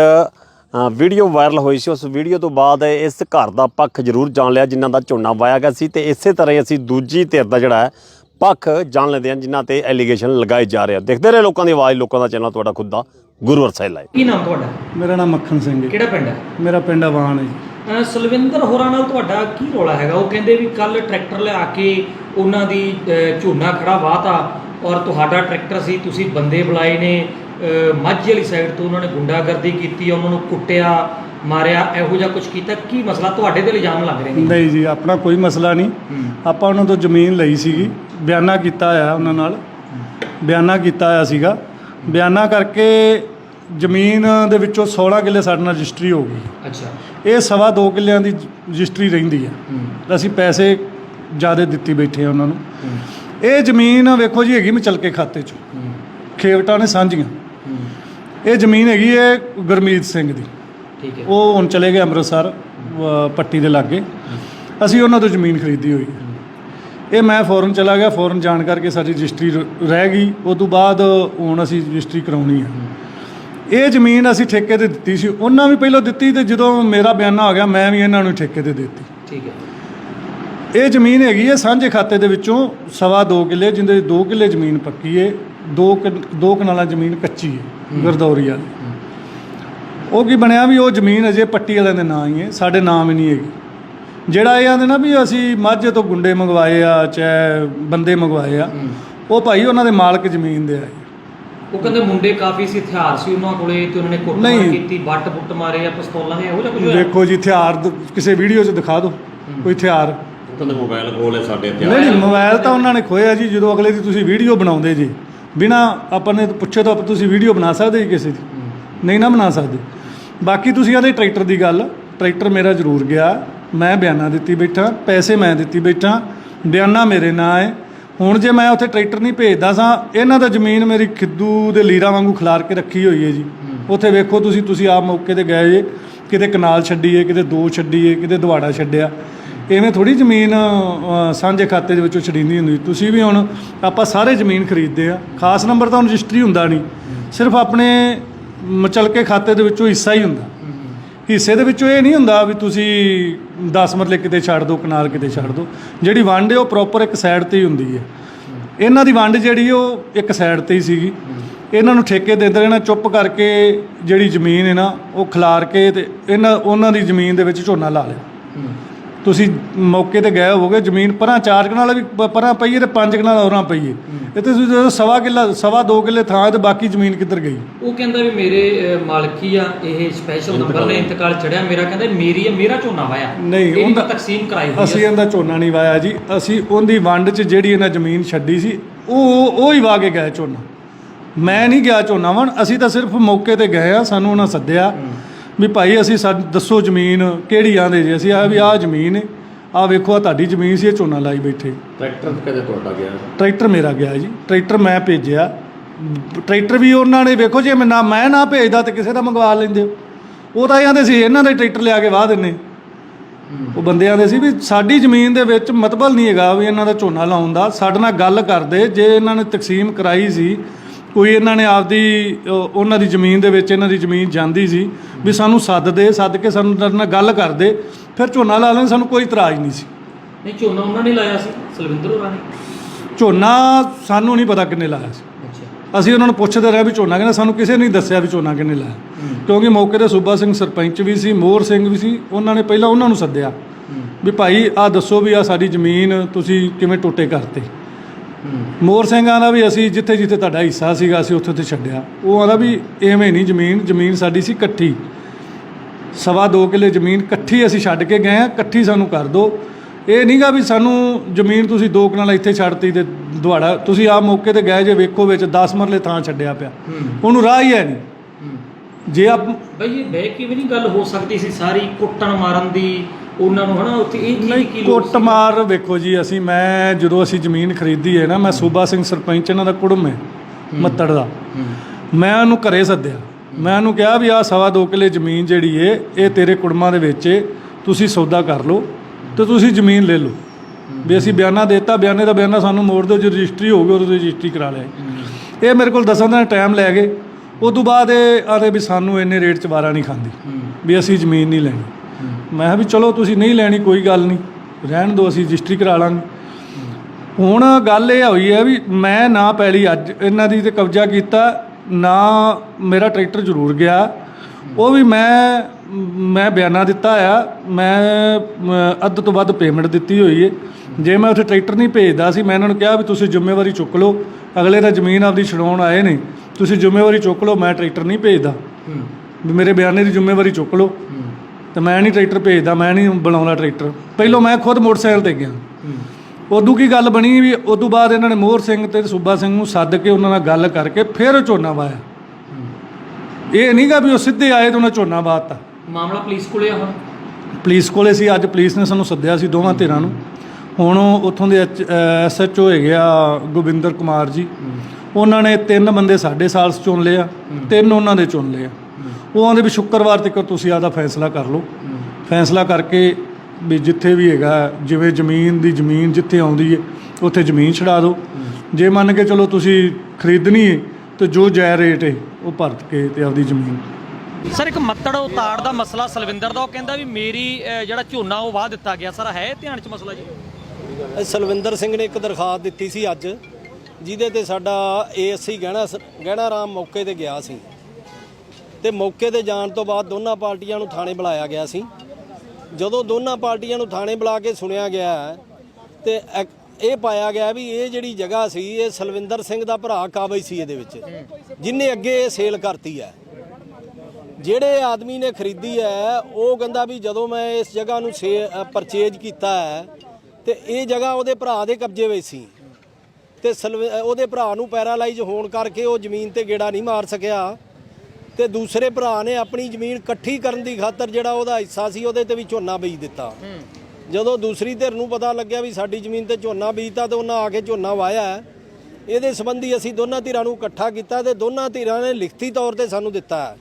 ਵੀਡੀਓ ਵਾਇਰਲ ਹੋਈ ਸੀ। ਉਸ ਵੀਡੀਓ ਤੋਂ ਬਾਅਦ ਇਸ ਘਰ ਦਾ ਪੱਖ ਜ਼ਰੂਰ ਜਾਣ ਲਿਆ ਜਿਨ੍ਹਾਂ ਦਾ ਝੋਨਾ ਵਾਇਆ ਗਿਆ ਸੀ। ਤੇ ਇਸੇ ਤਰ੍ਹਾਂ ਹੀ ਅਸੀਂ ਦੂਜੀ ਧਿਰ ਦਾ ਜਿਹੜਾ ਹੈ ਪੱਖ ਜਾਣ ਲੈਂਦੇ ਹਾਂ ਜਿਨ੍ਹਾਂ ਤੇ ਐਲੀਗੇਸ਼ਨ ਲਗਾਏ ਜਾ ਰਹੇ ਆ। ਦੇਖਦੇ ਰਹੇ ਲੋਕਾਂ ਦੀ ਆਵਾਜ਼ ਲੋਕਾਂ ਦਾ ਚੈਨਲ ਤੁਹਾਡਾ ਖੁਦ ਦਾ ਗੁਰੂ ਅਰਸਾਈ ਲਾਈਵ ਕੀ ਨਾਮ ਤੁਹਾਡਾ? ਮੇਰਾ ਨਾਮ ਮੱਖਣ ਸਿੰਘ ਹੈ। ਕਿਹੜਾ ਪਿੰਡ ਹੈ? ਮੇਰਾ ਪਿੰਡ ਆਵਾਨ ਹੈ ਜੀ। ਅਹ ਸਲਵਿੰਦਰ ਹੋਰਾਂ ਨਾਲ ਤੁਹਾਡਾ ਕੀ ਰੋਲਾ ਹੈਗਾ? ਉਹ ਕਹਿੰਦੇ ਵੀ ਕੱਲ ਟਰੈਕਟਰ ਲਿਆ ਕੇ ਉਹਨਾਂ ਦੀ ਅਹ, ਝੋਨਾ ਖੜਾ ਵਾਤਾ ਔਰ ਤੁਹਾਡਾ ਟਰੈਕਟਰ ਸੀ ਤੁਸੀਂ ਬੰਦੇ ਬੁਲਾਏ ਨੇ। ਅਹ, ਮਾਝੇ ਵਾਲੀ ਸਾਈਡ ਤੋਂ ਉਹਨਾਂ ਨੇ ਗੁੰਡਾਗਰਦੀ ਕੀਤੀ ਉਹਨਾਂ ਨੂੰ ਕੁੱਟਿਆ ਮਾਰਿਆ ਇਹੋ ਜਿਹਾ ਕੁਝ ਕੀਤਾ। ਕੀ ਮਸਲਾ ਤੁਹਾਡੇ ਤੇ ਇਲਜ਼ਾਮ ਲੱਗ ਰਹੇ ਨੇ? ਨਹੀਂ ਜੀ ਆਪਣਾ ਕੋਈ ਮਸਲਾ ਨਹੀਂ। ਆਪਾਂ ਉਹਨਾਂ ਤੋਂ ਜ਼ਮੀਨ ਲਈ ਸੀਗੀ। ਬਿਆਨਾ ਕੀਤਾ ਹੋਇਆ ਉਹਨਾਂ ਨਾਲ। ਬਿਆਨਾ ਕੀਤਾ ਹੋਇਆ ਸੀਗਾ। ਬਿਆਨਾ ਕਰਕੇ ਜ਼ਮੀਨ ਦੇ ਵਿੱਚੋਂ 16 ਕਿੱਲੇ ਸਾਡੇ ਨਾਲ ਰਜਿਸਟਰੀ ਹੋ ਗਈ। ਅੱਛਾ। ਇਹ ਸਵਾ ਦੋ ਕਿੱਲਿਆਂ ਦੀ ਰਜਿਸਟਰੀ ਰਹਿੰਦੀ ਆ। ਅਸੀਂ ਪੈਸੇ ਜ਼ਿਆਦਾ ਦਿੱਤੀ ਬੈਠੇ ਆ ਉਹਨਾਂ ਨੂੰ। ਇਹ ਜ਼ਮੀਨ ਵੇਖੋ ਜੀ ਹੈਗੀ ਮਚਲਕੇ ਖਾਤੇ 'ਚ। ਖੇਵਟਾਂ ਨੇ ਸਾਂਝੀਆਂ। ਇਹ ਜ਼ਮੀਨ ਹੈਗੀ ਹੈ ਗੁਰਮੀਤ ਸਿੰਘ ਦੀ। ਠੀਕ ਹੈ। ਉਹ ਹੁਣ ਚਲੇ ਗਏ ਅੰਮ੍ਰਿਤਸਰ ਪੱਟੀ ਦੇ ਲਾਗੇ। ਅਸੀਂ ਉਹਨਾਂ ਤੋਂ ਜ਼ਮੀਨ ਖਰੀਦੀ ਹੋਈ। ਹੈ। ਇਹ ਮੈਂ ਫੌਰਨ ਚਲਾ ਗਿਆ ਫੌਰਨ ਜਾਣ ਕਰਕੇ ਸਾਡੀ ਰਜਿਸਟਰੀ ਰਹਿ ਗਈ। ਉਸ ਤੋਂ ਬਾਅਦ ਹੁਣ ਅਸੀਂ ਰਜਿਸਟਰੀ ਕਰਾਉਣੀ ਹੈ ਇਹ ਜ਼ਮੀਨ ਅਸੀਂ ਠੇਕੇ ਤੇ ਦਿੱਤੀ ਸੀ। ਉਹਨਾਂ ਵੀ ਪਹਿਲਾਂ ਦਿੱਤੀ ਤੇ ਜਦੋਂ ਮੇਰਾ ਬਿਆਨਾ ਹੋ ਗਿਆ ਮੈਂ ਵੀ ਇਹਨਾਂ ਨੂੰ ਠੇਕੇ ਤੇ ਦਿੱਤੀ। ਠੀਕ ਹੈ। ਇਹ ਜ਼ਮੀਨ ਹੈਗੀ ਹੈ ਸਾਂਝੇ ਖਾਤੇ ਦੇ ਵਿੱਚੋਂ ਸਵਾ ਦੋ ਕਿੱਲੇ ਜਿੰਦੇ ਦੋ ਕਿੱਲੇ ਜ਼ਮੀਨ ਪੱਕੀ ਹੈ ਦੋ ਕਿੱਲ- ਦੋ ਕਨਾਲਾਂ ਜ਼ਮੀਨ ਕੱਚੀ ਹੈ। ਗਰਦੌਰੀ ਵਾਲੀ। ਉਹ ਕੀ ਬਣਿਆ ਵੀ ਉਹ ਜ਼ਮੀਨ ਅਜੇ ਪੱਟੀ ਵਾਲਿਆਂ ਦੇ ਨਾਂ ਹੀ ਹੈ ਸਾਡੇ ਨਾਮ ਹੀ ਨਹੀਂ ਹੈਗੀ। ਜਿਹੜਾ ਇਹ ਆਂਦੇ ਨਾ ਵੀ ਅਸੀਂ ਮਾਝੇ ਤੋਂ ਗੁੰਡੇ ਮੰਗਵਾਏ ਆ ਚਾਹੇ ਬੰਦੇ ਮੰਗਵਾਏ ਆ ਉਹ ਭਾਈ ਉਹਨਾਂ ਦੇ ਮਾਲਕ ਜ਼ਮੀਨ ਦੇ ਆ। ਉਹ ਕਹਿੰਦੇ ਮੁੰਡੇ ਕਾਫੀ ਸੀ ਹਥਿਆਰ ਸੀ ਉਹਨਾਂ ਕੋਲੇ ਤੇ ਉਹਨਾਂ ਨੇ ਕੁੱਟਮਾਰ ਨਹੀਂ। ਕੀਤੀ ਬੱਟ ਬੁੱਟ ਮਾਰੇ ਆ ਪਿਸਤੌਲਾਂ ਨੇ ਇਹੋ ਜਿਹਾ ਕੁਝ ਹੋਇਆ? ਦੇਖੋ ਜੀ ਹਥਿਆਰ ਕਿਸੇ ਵੀਡੀਓ 'ਚ ਦਿਖਾ ਦਿਓ ਕੋਈ ਹਥਿਆਰ। ਕਹਿੰਦੇ ਮੋਬਾਈਲ ਕੋਲ ਹੈ ਸਾਡੇ ਨਹੀਂ ਨਹੀਂ ਮੋਬਾਈਲ ਤਾਂ ਉਹਨਾਂ ਨੇ ਖੋਇਆ ਜੀ ਜਦੋਂ ਅਗਲੇ ਦੀ ਤੁਸੀਂ ਵੀਡੀਓ ਬਣਾਉਂਦੇ ਜੀ। ਬਿਨਾ ਆਪਾਂ ਨੇ ਪੁੱਛੇ ਤੋਂ ਤੁਸੀਂ ਵੀਡੀਓ ਬਣਾ ਸਕਦੇ ਜੀ ਕਿਸੇ ਦੀ। ਨਹੀਂ ਨਾ ਬਣਾ ਸਕਦੇ। ਬਾਕੀ ਤੁਸੀਂ ਆਦੇ ਟਰੈਕਟਰ ਦੀ ਗੱਲ ਟਰੈਕਟਰ ਮੇਰਾ ਜ਼ਰੂਰ ਗਿਆ। ਮੈਂ ਬਿਆਨਾ ਦਿੱਤੀ ਬੈਠਾ ਪੈਸੇ ਮੈਂ ਦਿੱਤੀ ਬੈਠਾ ਬਿਆਨਾ ਮੇਰੇ ਨਾਂ ਹੈ। ਹੁਣ ਜੇ ਮੈਂ ਉੱਥੇ ਟਰੈਕਟਰ ਨਹੀਂ ਭੇਜਦਾ ਸਾਂ ਇਹਨਾਂ ਦਾ ਜ਼ਮੀਨ ਮੇਰੀ ਖਿੱਦੂ ਦੇ ਲੀਰਾ ਵਾਂਗੂ ਖਿਲਾਰ ਕੇ ਰੱਖੀ ਹੋਈ ਹੈ ਜੀ। ਉੱਥੇ ਵੇਖੋ ਤੁਸੀਂ ਤੁਸੀਂ ਆਪ ਮੌਕੇ ਤੇ ਗਏ ਜੇ ਕਿਤੇ ਕਨਾਲ ਛੱਡੀਏ ਕਿਤੇ ਦੋ ਛੱਡੀਏ ਕਿਤੇ ਦਵਾੜਾ ਛੱਡਿਆ। ਐਵੇਂ ਥੋੜੀ ਜ਼ਮੀਨ ਸਾਂਝੇ ਖਾਤੇ ਦੇ ਵਿੱਚੋਂ ਛੜੀਂਦੀ ਹੁੰਦੀ ਤੁਸੀਂ ਵੀ ਹੁਣ ਆਪਾਂ ਸਾਰੇ ਜ਼ਮੀਨ ਖਰੀਦਦੇ ਆ। ਖਾਸ ਨੰਬਰ ਤਾਂ ਰਜਿਸਟਰੀ ਹੁੰਦਾ ਨਹੀਂ। ਸਿਰਫ ਆਪਣੇ ਮਚਲਕੇ ਖਾਤੇ ਦੇ ਵਿੱਚੋਂ ਹਿੱਸਾ ਹੀ ਹੁੰਦਾ। ਹਿੱਸੇ ਦੇ ਵਿੱਚੋਂ ਇਹ ਨਹੀਂ ਹੁੰਦਾ ਵੀ ਤੁਸੀਂ 10 ਮਰਲੇ ਕਿਤੇ ਛੱਡ ਦਿਓ ਕਨਾਲ ਕਿਤੇ ਛੱਡ ਦਿਓ ਜਿਹੜੀ ਵੰਡ ਹੈ ਉਹ ਪ੍ਰੋਪਰ ਇੱਕ ਸਾਈਡ ਤੇ ਹੀ ਹੁੰਦੀ ਹੈ। ਇਹਨਾਂ ਦੀ ਵੰਡ ਜਿਹੜੀ ਉਹ ਇੱਕ ਸਾਈਡ ਤੇ ਹੀ ਸੀਗੀ। ਇਹਨਾਂ ਨੂੰ ਠੇਕੇ ਦਿੰਦੇ ਰਹਿਣਾ, ਚੁੱਪ ਕਰਕੇ ਜਿਹੜੀ ਜ਼ਮੀਨ ਹੈ ਨਾ, ਉਹ ਖਿਲਾਰ ਕੇ ਤੇ ਇਹਨਾਂ, ਉਹਨਾਂ ਦੀ ਜ਼ਮੀਨ ਦੇ ਵਿੱਚ ਝੋਨਾ ਲਾ ਲਿਆ। ਤੁਸੀਂ ਮੌਕੇ ਤੇ ਗਏ ਹੋਵੋਗੇ ਜ਼ਮੀਨ ਪਰਾਂ ਚਾਰ ਕਨਾਲ ਵੀ ਪ- ਪਰਾਂ ਪਈ ਹੈ ਤੇ ਪੰਜ ਕਨਾਲ ਹੋਰਾਂ ਪਈ ਹੈ। ਇਹ ਤੇ ਤੁਸੀਂ ਜਦੋਂ ਸਵਾ ਕਿੱਲਾ ਸਵਾ ਦੋ ਕਿੱਲੇ ਥਾਂ ਹੈ ਤੇ ਬਾਕੀ ਜ਼ਮੀਨ ਕਿੱਧਰ ਗਈ? ਉਹ ਕਹਿੰਦਾ ਵੀ ਮੇਰੇ ਅਹ, ਮਾਲਕੀ ਆ ਇਹ ਸਪੈਸ਼ਲ ਨੰਬਰ ਨੇ ਇੰਤਕਾਲ ਚੜਿਆ ਮੇਰਾ ਕਹਿੰਦਾ ਮੇਰੀ ਆ ਮੇਰਾ ਝੋਨਾ ਵਾਇਆ। ਨਹੀਂ, ਇਹਦੀ ਉਹਦਾ- ਤਾਂ ਤਕਸੀਮ ਕਰਾਈ ਹੋਈ ਅਸੀਂ ਆ ਇਹਦਾ ਝੋਨਾ ਨਹੀਂ ਵਾਇਆ ਜੀ। ਅਸੀਂ ਉਹਦੀ ਵੰਡ 'ਚ ਜਿਹੜੀ ਇਹਨਾਂ ਜ਼ਮੀਨ ਛੱਡੀ ਸੀ ਉਹ ਉਹ ਹੀ ਵਾ ਕੇ ਗਏ ਝੋਨਾ। ਮੈਂ ਨਹੀਂ ਗਿਆ ਝੋਨਾ ਵਣ ਅਸੀਂ ਤਾਂ ਸਿਰਫ ਮੌਕੇ ਤੇ ਗਏ ਆ ਸਾਨੂੰ ਉਹਨਾਂ ਸੱਦਿਆ। ਵੀ ਭਾਈ ਅਸੀਂ ਸਾ ਦੱਸੋ ਜ਼ਮੀਨ ਕਿਹੜੀ ਆਂਦੇ ਜੀ? ਅਸੀਂ ਆ ਵੀ ਆਹ ਜ਼ਮੀਨ ਹੈ ਆ ਵੇਖੋ ਆ ਤੁਹਾਡੀ ਜ਼ਮੀਨ ਸੀ ਇਹ ਝੋਨਾ ਲਾਈ ਬੈਠੇ। ਟਰੈਕਟਰ ਕਦੇ ਤੁਹਾਡਾ ਗਿਆ ਟਰੈਕਟਰ ਮੇਰਾ ਗਿਆ ਜੀ। ਟਰੈਕਟਰ ਮੈਂ ਭੇਜਿਆ। ਟਰੈਕਟਰ ਵੀ ਉਹਨਾਂ ਨੇ ਵੇਖੋ ਜੇ ਮੈਂ ਨਾ ਮੈਂ ਨਾ ਭੇਜਦਾ ਤੇ ਕਿਸੇ ਦਾ ਮੰਗਵਾ ਲੈਂਦੇ ਹੋ। ਉਹ ਤਾਂ ਇਹ ਆਂਦੇ ਸੀ ਇਹਨਾਂ ਦਾ ਟਰੈਕਟਰ ਲਿਆ ਕੇ ਵਾਹ ਦਿੰਨੇ ਉਹ ਬੰਦੇ ਆਂਦੇ ਸੀ ਵੀ ਸਾਡੀ ਜ਼ਮੀਨ ਦੇ ਵਿੱਚ ਮਤਲਬ ਨਹੀਂ ਹੈਗਾ ਵੀ ਇਹਨਾਂ ਦਾ ਝੋਨਾ ਲਾਉਣ ਦਾ। ਸਾਡੇ ਨਾਲ ਗੱਲ ਕਰਦੇ ਜੇ ਇਹਨਾਂ ਨੇ ਤਕਸੀਮ ਕਰਾਈ ਸੀ ਕੋਈ ਇਹਨਾਂ ਨੇ ਆਪਦੀ ਉਹਨਾਂ ਦੀ ਜ਼ਮੀਨ ਦੇ ਵਿੱਚ ਇਹਨਾਂ ਦੀ ਜ਼ਮੀਨ ਜਾਂਦੀ ਸੀ ਵੀ ਸਾਨੂੰ ਸੱਦ ਦੇ ਸੱਦ ਕੇ ਸਾਨੂੰ ਸਾਡੇ ਨਾਲ ਗੱਲ ਕਰਦੇ ਫਿਰ ਝੋਨਾ ਲਾ ਲੈਣ ਸਾਨੂੰ ਕੋਈ ਇਤਰਾਜ਼ ਨਹੀਂ ਸੀ। ਨਹੀਂ ਝੋਨਾ ਉਹਨਾਂ ਨੇ ਲਾਇਆ ਸੀ ਸਲਵਿੰਦਰ ਹੋਰਾਂ ਨੇ? ਝੋਨਾ ਸਾਨੂੰ ਨਹੀਂ ਪਤਾ ਕਿੰਨੇ ਲਾਇਆ ਸੀ। ਅੱਛਾ। ਅਸੀਂ ਉਹਨਾਂ ਨੂੰ ਪੁੱਛਦੇ ਰਹੇ ਵੀ ਝੋਨਾ ਕਹਿੰਦਾ ਸਾਨੂੰ ਕਿਸੇ ਨੇ ਨਹੀਂ ਦੱਸਿਆ ਵੀ ਝੋਨਾ ਕਿੰਨੇ ਲਾਇਆ। ਕਿਉਂਕਿ ਮੌਕੇ ਤੇ ਸੂਬਾ ਸਿੰਘ ਸਰਪੰਚ ਵੀ ਸੀ ਮੋਹਰ ਸਿੰਘ ਵੀ ਸੀ ਉਹਨਾਂ ਨੇ ਪਹਿਲਾਂ ਉਹਨਾਂ ਨੂੰ ਸੱਦਿਆ ਵੀ ਭਾਈ ਆਹ ਦੱਸੋ ਵੀ ਆ ਸਾਡੀ ਜ਼ਮੀਨ ਤੁਸੀਂ ਕਿਵੇਂ ਟੋਟੇ ਕਰਤੇ। ਮੋਹਰ ਸਿੰਘ ਆਂਦਾ ਵੀ ਅਸੀਂ ਜਿੱਥੇ ਜਿੱਥੇ ਤੁਹਾਡਾ ਹਿੱਸਾ ਸੀਗਾ ਅਸੀਂ ਉੱਥੇ ਉੱਥੇ ਛੱਡਿਆ। ਉਹ ਆਂਦਾ ਵੀ ਐਵੇਂ ਨਹੀਂ ਜ਼ਮੀਨ ਜ਼ਮੀਨ ਸਾਡੀ ਸੀ ਇਕੱਠੀ। ਸਵਾ ਦੋ ਕਿੱਲੇ ਜ਼ਮੀਨ ਇਕੱਠੀ ਅਸੀਂ ਛੱਡ ਕੇ ਗਏ ਆ ਇਕੱਠੀ ਸਾਨੂੰ ਕਰ ਦਿਓ ਇਹ ਨਹੀਂਗਾ ਵੀ ਸਾਨੂੰ ਜ਼ਮੀਨ ਤੁਸੀਂ ਦੋ ਕਨਾਲ ਇੱਥੇ ਛੱਡਤੀ ਤੇ ਦੁਆੜਾ ਤੁਸੀਂ ਆ ਮੌਕੇ ਤੇ ਗਏ ਜੇ ਵੇਖੋ ਵਿੱਚ 10 ਮਰਲੇ ਥਾਂ ਛੱਡਿਆ ਪਿਆ। ਉਹਨੂੰ ਰਾਹ ਹੀ ਹੈ ਨਹੀਂ। ਜੇ ਆਪ ਬਈ ਇਹ ਬਹਿ ਕੇ ਵੀ ਨਹੀਂ ਗੱਲ ਹੋ ਸਕਦੀ ਸੀ ਸਾਰੀ ਕੁੱਟਣ ਮਾਰਨ ਦੀ ਉਹਨਾਂ ਨੂੰ ਹਨਾ ਉੱਥੇ ਇਹ ਚੀਜ਼ ਕੀ ਲੋੜ ਸੀ? ਕੁੱਟਮਾਰ ਵੇਖੋ ਜੀ ਅਸੀਂ ਮੈਂ ਜਦੋਂ ਅਸੀਂ ਜ਼ਮੀਨ ਖਰੀਦੀ ਹੈ ਨਾ ਮੈਂ ਸੂਬਾ ਸਿੰਘ ਸਰਪੰਚ ਇਹਨਾਂ ਦਾ ਕੁੜਮ ਹੈ ਮੱਤੜ ਦਾ। ਮੈਂ ਉਹਨੂੰ ਘਰੇ ਸੱਦਿਆ। ਮੈਂ ਉਹਨੂੰ ਕਿਹਾ ਵੀ ਆਹ ਸਵਾ ਦੋ ਕਿੱਲੇ ਜ਼ਮੀਨ ਜਿਹੜੀ ਏ ਇਹ ਤੇਰੇ ਕੁੜਮਾਂ ਦੇ ਵਿੱਚ ਏ ਤੁਸੀਂ ਸੌਦਾ ਕਰ ਲਓ ਤੇ ਤੁਸੀਂ ਜ਼ਮੀਨ ਲੈ ਲਓ। ਵੀ ਅਸੀਂ ਬਿਆਨਾ ਦਿੱਤਾ ਬਿਆਨੇ ਦਾ ਬਿਆਨਾ ਸਾਨੂੰ ਮੋੜ ਦਿਓ ਜੇ ਰਜਿਸਟਰੀ ਹੋਊਗੀ ਉਦੋਂ ਰਜਿਸਟਰੀ ਕਰਾ ਲਿਆ। ਇਹ ਮੇਰੇ ਕੋਲ ਦਸਾਂ ਦਾ ਟਾਈਮ ਲੈ ਗਏ। ਉਸ ਤੋਂ ਬਾਅਦ ਇਹ ਆਦੇ ਵੀ ਸਾਨੂੰ ਇੰਨੇ ਰੇਟ 'ਚ ਵਾਰਾ ਨਹੀਂ ਖਾਂਦੀ। ਵੀ ਅਸੀਂ ਜ਼ਮੀਨ ਨਹੀਂ ਲੈਣੀ। ਮੈਂ ਕਿਹਾ ਵੀ ਚਲੋ ਤੁਸੀਂ ਨਹੀਂ ਲੈਣੀ ਕੋਈ ਗੱਲ ਨਹੀਂ ਰਹਿਣ ਦਿਓ ਅਸੀਂ ਰਜਿਸਟਰੀ ਕਰਾ ਲਾਂਗੇ। ਹੁਣ ਗੱਲ ਇਹ ਹੋਈ ਹੈ ਵੀ ਮੈਂ ਨਾ ਪੈਲੀ ਅੱਜ ਇਹਨਾਂ ਦੀ ਤੇ ਕਬਜ਼ਾ ਕੀਤਾ ਨਾ ਮੇਰਾ ਟਰੈਕਟਰ ਜ਼ਰੂਰ ਗਿਆ। ਉਹ ਵੀ ਮੈਂ ਮੈਂ ਬਿਆਨਾ ਦਿੱਤਾ ਆ ਮੈਂ ਅੱਧ ਤੋਂ ਵੱਧ ਪੇਮੈਂਟ ਦਿੱਤੀ ਹੋਈ ਹੈ ਜੇ ਮੈਂ ਉੱਥੇ ਟਰੈਕਟਰ ਨਹੀਂ ਭੇਜਦਾ ਸੀ ਮੈਂ ਇਹਨਾਂ ਨੂੰ ਕਿਹਾ ਵੀ ਤੁਸੀਂ ਜ਼ਿੰਮੇਵਾਰੀ ਚੁੱਕ ਲਓ ਅਗਲੇ ਦਾ ਜ਼ਮੀਨ ਆਪਦੀ ਛਡਾਉਣ ਆਏ ਨੇ ਤੁਸੀਂ ਜ਼ਿੰਮੇਵਾਰੀ ਚੁੱਕ ਲਓ ਮੈਂ ਟਰੈਕਟਰ ਨਹੀਂ ਭੇਜਦਾ। ਵੀ ਮੇਰੇ ਬਿਆਨੇ ਦੀ ਜ਼ਿੰਮੇਵਾਰੀ ਚੁੱਕ ਲਓ। ਤੇ ਮੈਂ ਨਹੀਂ ਟਰੈਕਟਰ ਭੇਜਦਾ ਮੈਂ ਨਹੀਂ ਬੁਲਾਉਂਦਾ ਟਰੈਕਟਰ। ਪਹਿਲਾਂ ਮੈਂ ਖੁਦ ਮੋਟਰਸਾਈਕਲ ਤੇ ਗਿਆ। ਉਦੋਂ ਕੀ ਗੱਲ ਬਣੀ ਵੀ ਉਦੋਂ ਬਾਅਦ ਇਹਨਾਂ ਨੇ ਮੋਹਰ ਸਿੰਘ ਤੇ ਸੂਬਾ ਸਿੰਘ ਨੂੰ ਸੱਦ ਕੇ ਉਹਨਾਂ ਨਾਲ ਗੱਲ ਕਰਕੇ ਫਿਰ ਝੋਨਾ ਵਾਇਆ। ਇਹ ਨਹੀਂਗਾ ਵੀ ਉਹ ਸਿੱਧੇ ਆਏ ਤੇ ਉਹਨਾਂ ਝੋਨਾ ਵਾਤਾ। ਮਾਮਲਾ ਪੁਲਿਸ ਕੋਲੇ ਆ ਹੁਣ? ਪੁਲਿਸ ਕੋਲੇ ਸੀ ਅੱਜ ਪੁਲਿਸ ਨੇ ਸਾਨੂੰ ਸੱਦਿਆ ਸੀ ਦੋਵਾਂ ਧਿਰਾਂ ਨੂੰ। ਹੁਣ ਉੱਥੋਂ ਦੇ ਐਸਐਚਓ ਹੈਗੇ ਆ ਗੋਬਿੰਦਰ ਕੁਮਾਰ ਜੀ। ਉਹਨਾਂ ਨੇ ਤਿੰਨ ਬੰਦੇ ਸਾਡੇ ਸਾਲਸ ਚੁਣ ਲਏ ਆ ਤਿੰਨ ਉਹਨਾਂ ਦੇ ਚੁਣ ਲਏ ਆ। ਉਹ ਆਂਦੇ ਵੀ ਸ਼ੁੱਕਰਵਾਰ ਤੱਕ ਤੁਸੀਂ ਆਦਾ ਫੈਸਲਾ ਕਰ ਲਓ। ਫੈਸਲਾ ਕਰਕੇ ਵੀ ਜਿੱਥੇ ਵੀ ਹੈਗਾ ਜਿਵੇਂ ਜ਼ਮੀਨ ਦੀ ਜ਼ਮੀਨ ਜਿੱਥੇ ਆਉਂਦੀ ਹੈ ਉੱਥੇ ਜ਼ਮੀਨ ਛਡਾ ਦਿਓ। ਜੇ ਮੰਨ ਕੇ ਚਲੋ ਤੁਸੀਂ ਖਰੀਦਣੀ ਹੈ ਤੇ ਜੋ ਜੈ ਰੇਟ ਹੈ ਉਹ ਭਰਤ ਕੇ ਤੇ ਆਪਦੀ ਜ਼ਮੀਨ। ਸਰ ਇੱਕ ਮੱਤੜ ਉਤਾੜ ਦਾ ਮਸਲਾ ਸਲਵਿੰਦਰ ਦਾ ਉਹ ਕਹਿੰਦਾ ਵੀ ਮੇਰੀ ਅਹ, ਜਿਹੜਾ ਝੋਨਾ ਉਹ ਵਾਹ ਦਿੱਤਾ ਗਿਆ। ਸਰ ਹੈ ਧਿਆਨ ਚ ਮਸਲਾ ਜੀ? ਇਹ ਸਲਵਿੰਦਰ ਸਿੰਘ ਨੇ ਇੱਕ ਦਰਖਾਸਤ ਦਿੱਤੀ ਸੀ ਅੱਜ ਜਿਹਦੇ ਤੇ ਸਾਡਾ ਏਐਸਸੀ ਗਹਿਣਾ ਸ- ਗਹਿਣਾ ਰਾਮ ਮੌਕੇ ਤੇ ਗਿਆ ਸੀ। ਤੇ ਮੌਕੇ ਤੇ ਜਾਣ ਤੋਂ ਬਾਅਦ ਦੋਨਾਂ ਪਾਰਟੀਆਂ ਨੂੰ ਥਾਣੇ ਬੁਲਾਇਆ ਗਿਆ ਸੀ। ਜਦੋਂ ਦੋਨਾਂ ਪਾਰਟੀਆਂ ਨੂੰ ਥਾਣੇ ਬੁਲਾ ਕੇ ਸੁਣਿਆ ਗਿਆ ਤੇ ਇਹ ਪਾਇਆ ਗਿਆ ਵੀ ਇਹ ਜਿਹੜੀ ਜਗ੍ਹਾ ਸੀ, ਇਹ ਸਲਵਿੰਦਰ ਸਿੰਘ ਦਾ ਭਰਾ ਕਾਬਜ ਸੀ ਇਹਦੇ ਵਿੱਚ, ਜਿਨੇ ਅੱਗੇ ਇਹ ਸੇਲ ਕਰਤੀ ਹੈ। ਜਿਹੜੇ ਆਦਮੀ ਨੇ ਖਰੀਦੀ ਹੈ, ਉਹ ਕਹਿੰਦਾ ਵੀ ਜਦੋਂ ਮੈਂ ਇਸ ਜਗ੍ਹਾ ਨੂੰ ਪਰਚੇਜ ਕੀਤਾ ਹੈ, ਤੇ ਇਹ ਜਗ੍ਹਾ ਉਹਦੇ ਭਰਾ ਦੇ ਕਬਜ਼ੇ ਵਿੱਚ ਸੀ। ਤੇ ਸਲਵ- ਉਹਦੇ ਭਰਾ ਨੂੰ ਪੈਰਾਲਾਈਜ਼ ਹੋਣ ਕਰਕੇ ਉਹ ਜ਼ਮੀਨ ਤੇ ਗੇੜਾ ਨਹੀਂ ਮਾਰ ਸਕਿਆ। ਤੇ ਦੂਸਰੇ ਭਰਾ ਨੇ ਆਪਣੀ ਜ਼ਮੀਨ ਇਕੱਠੀ ਕਰਨ ਦੀ ਖਾਤਰ ਜਿਹੜਾ ਉਹਦਾ ਹਿੱਸਾ ਸੀ ਉਹਦੇ ਤੇ ਵੀ ਝੋਨਾ ਬੀਜ ਦਿੱਤਾ ਜਦੋਂ ਦੂਸਰੀ ਧਿਰ ਨੂੰ ਪਤਾ ਲੱਗਿਆ ਵੀ ਸਾਡੀ ਜ਼ਮੀਨ ਤੇ ਝੋਨਾ ਬੀਜਤਾ ਤੇ ਉਹਨਾਂ ਆ ਕੇ ਝੋਨਾ ਵਾਇਆ। ਇਹਦੇ ਸੰਬੰਧੀ ਅਸੀਂ ਦੋਨਾਂ ਧਿਰਾਂ ਨੂੰ ਇਕੱਠਾ ਕੀਤਾ ਤੇ ਦੋਨਾਂ ਧਿਰਾਂ ਨੇ ਲਿਖਤੀ ਤੌਰ ਤੇ ਸਾਨੂੰ ਦਿੱਤਾ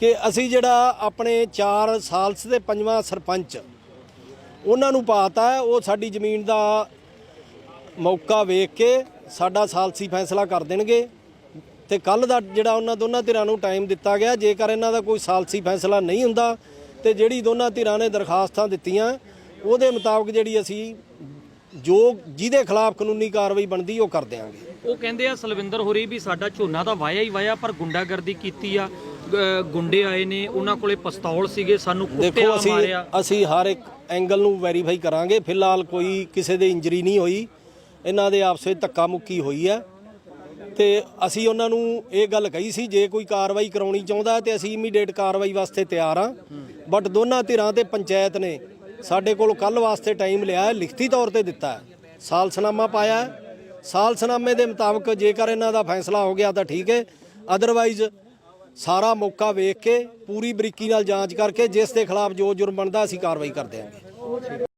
ਕਿ ਅਸੀਂ ਜਿਹੜਾ ਆਪਣੇ 4 ਸਾਲਸ ਦੇ ਪੰਜਵਾਂ ਸਰਪੰਚ ਉਹਨਾਂ ਨੂੰ ਪਾਤਾ ਉਹ ਸਾਡੀ ਜ਼ਮੀਨ ਦਾ ਮੌਕਾ ਵੇਖ ਕੇ ਸਾਡਾ ਸਾਲਸੀ ਫੈਸਲਾ ਕਰ ਦੇਣਗੇ ਤੇ ਕੱਲ ਦਾ ਜਿਹੜਾ ਉਹਨਾਂ ਦੋਨਾਂ ਧਿਰਾਂ ਨੂੰ ਟਾਈਮ ਦਿੱਤਾ ਗਿਆ ਜੇਕਰ ਇਹਨਾਂ ਦਾ ਕੋਈ ਸਾਲਸੀ ਫੈਸਲਾ ਨਹੀਂ ਹੁੰਦਾ ਤੇ ਜਿਹੜੀ ਦੋਨਾਂ ਧਿਰਾਂ ਨੇ ਦਰਖਾਸਤਾਂ ਦਿੱਤੀਆਂ ਉਹਦੇ ਮੁਤਾਬਕ ਜਿਹੜੀ ਅਸੀਂ ਜੋ ਜਿਹਦੇ ਖਿਲਾਫ ਕਾਨੂੰਨੀ ਕਾਰਵਾਈ ਬਣਦੀ ਉਹ ਕਰ ਦਿਆਂਗੇ। ਉਹ ਕਹਿੰਦੇ ਆ ਸਲਵਿੰਦਰ ਹੋਰੀ ਵੀ ਸਾਡਾ ਝੋਨਾ ਤਾਂ ਵਾਇਆ ਹੀ ਵਾਇਆ ਪਰ ਗੁੰਡਾਗਰਦੀ ਕੀਤੀ ਆ। ਗੁੰਡੇ ਆਏ ਨੇ ਉਹਨਾਂ ਕੋਲੇ ਪਿਸਤੌਲ ਸੀਗੇ ਸਾਨੂੰ ਕੁੱਟਿਆ ਦੇਖੋ ਅਸੀਂ ਮਾਰਿਆ। ਅਸੀਂ ਹਰ ਇੱਕ ਐਂਗਲ ਨੂੰ ਵੈਰੀਫਾਈ ਕਰਾਂਗੇ ਫਿਲਹਾਲ ਕੋਈ ਕਿਸੇ ਦੇ ਇੰਜਰੀ ਨਹੀਂ ਹੋਈ। ਇਹਨਾਂ ਦੇ ਆਪਸ ਧੱਕਾ ਮੁੱਕੀ ਹੋਈ ਹੈ ਤੇ ਅਸੀਂ ਉਹਨਾਂ ਨੂੰ ਇਹ ਗੱਲ ਕਹੀ ਸੀ, ਜੇ ਕੋਈ ਕਾਰਵਾਈ ਕਰਾਉਣੀ ਚਾਹੁੰਦਾ ਤੇ ਅਸੀਂ ਇਮੀਡੀਏਟ ਕਾਰਵਾਈ ਵਾਸਤੇ ਤਿਆਰ ਹਾਂ। ਬਟ ਦੋਨਾਂ ਧਿਰਾਂ ਤੇ ਪੰਚਾਇਤ ਨੇ ਸਾਡੇ ਕੋਲ ਕੱਲ ਵਾਸਤੇ ਟਾਈਮ ਲਿਆ ਲਿਖਤੀ ਤੌਰ ਤੇ ਦਿੱਤਾ ਸਾਲਸਨਾਮਾ ਪਾਇਆ ਸਾਲਸਨਾਮੇ ਦੇ ਮੁਤਾਬਕ ਜੇਕਰ ਇਹਨਾਂ ਦਾ ਫੈਸਲਾ ਹੋ ਗਿਆ ਤਾਂ ਠੀਕ ਹੈ। ਅਦਰਵਾਈਜ਼ ਸਾਰਾ ਮੌਕਾ ਵੇਖ ਕੇ ਪੂਰੀ ਬਰੀਕੀ ਨਾਲ ਜਾਂਚ ਕਰਕੇ ਜਿਸ ਦੇ ਖਿਲਾਫ ਜੋ ਜੁਰਮ ਬਣਦਾ ਅਸੀਂ ਕਾਰਵਾਈ ਕਰ ਦਿਆਂਗੇ।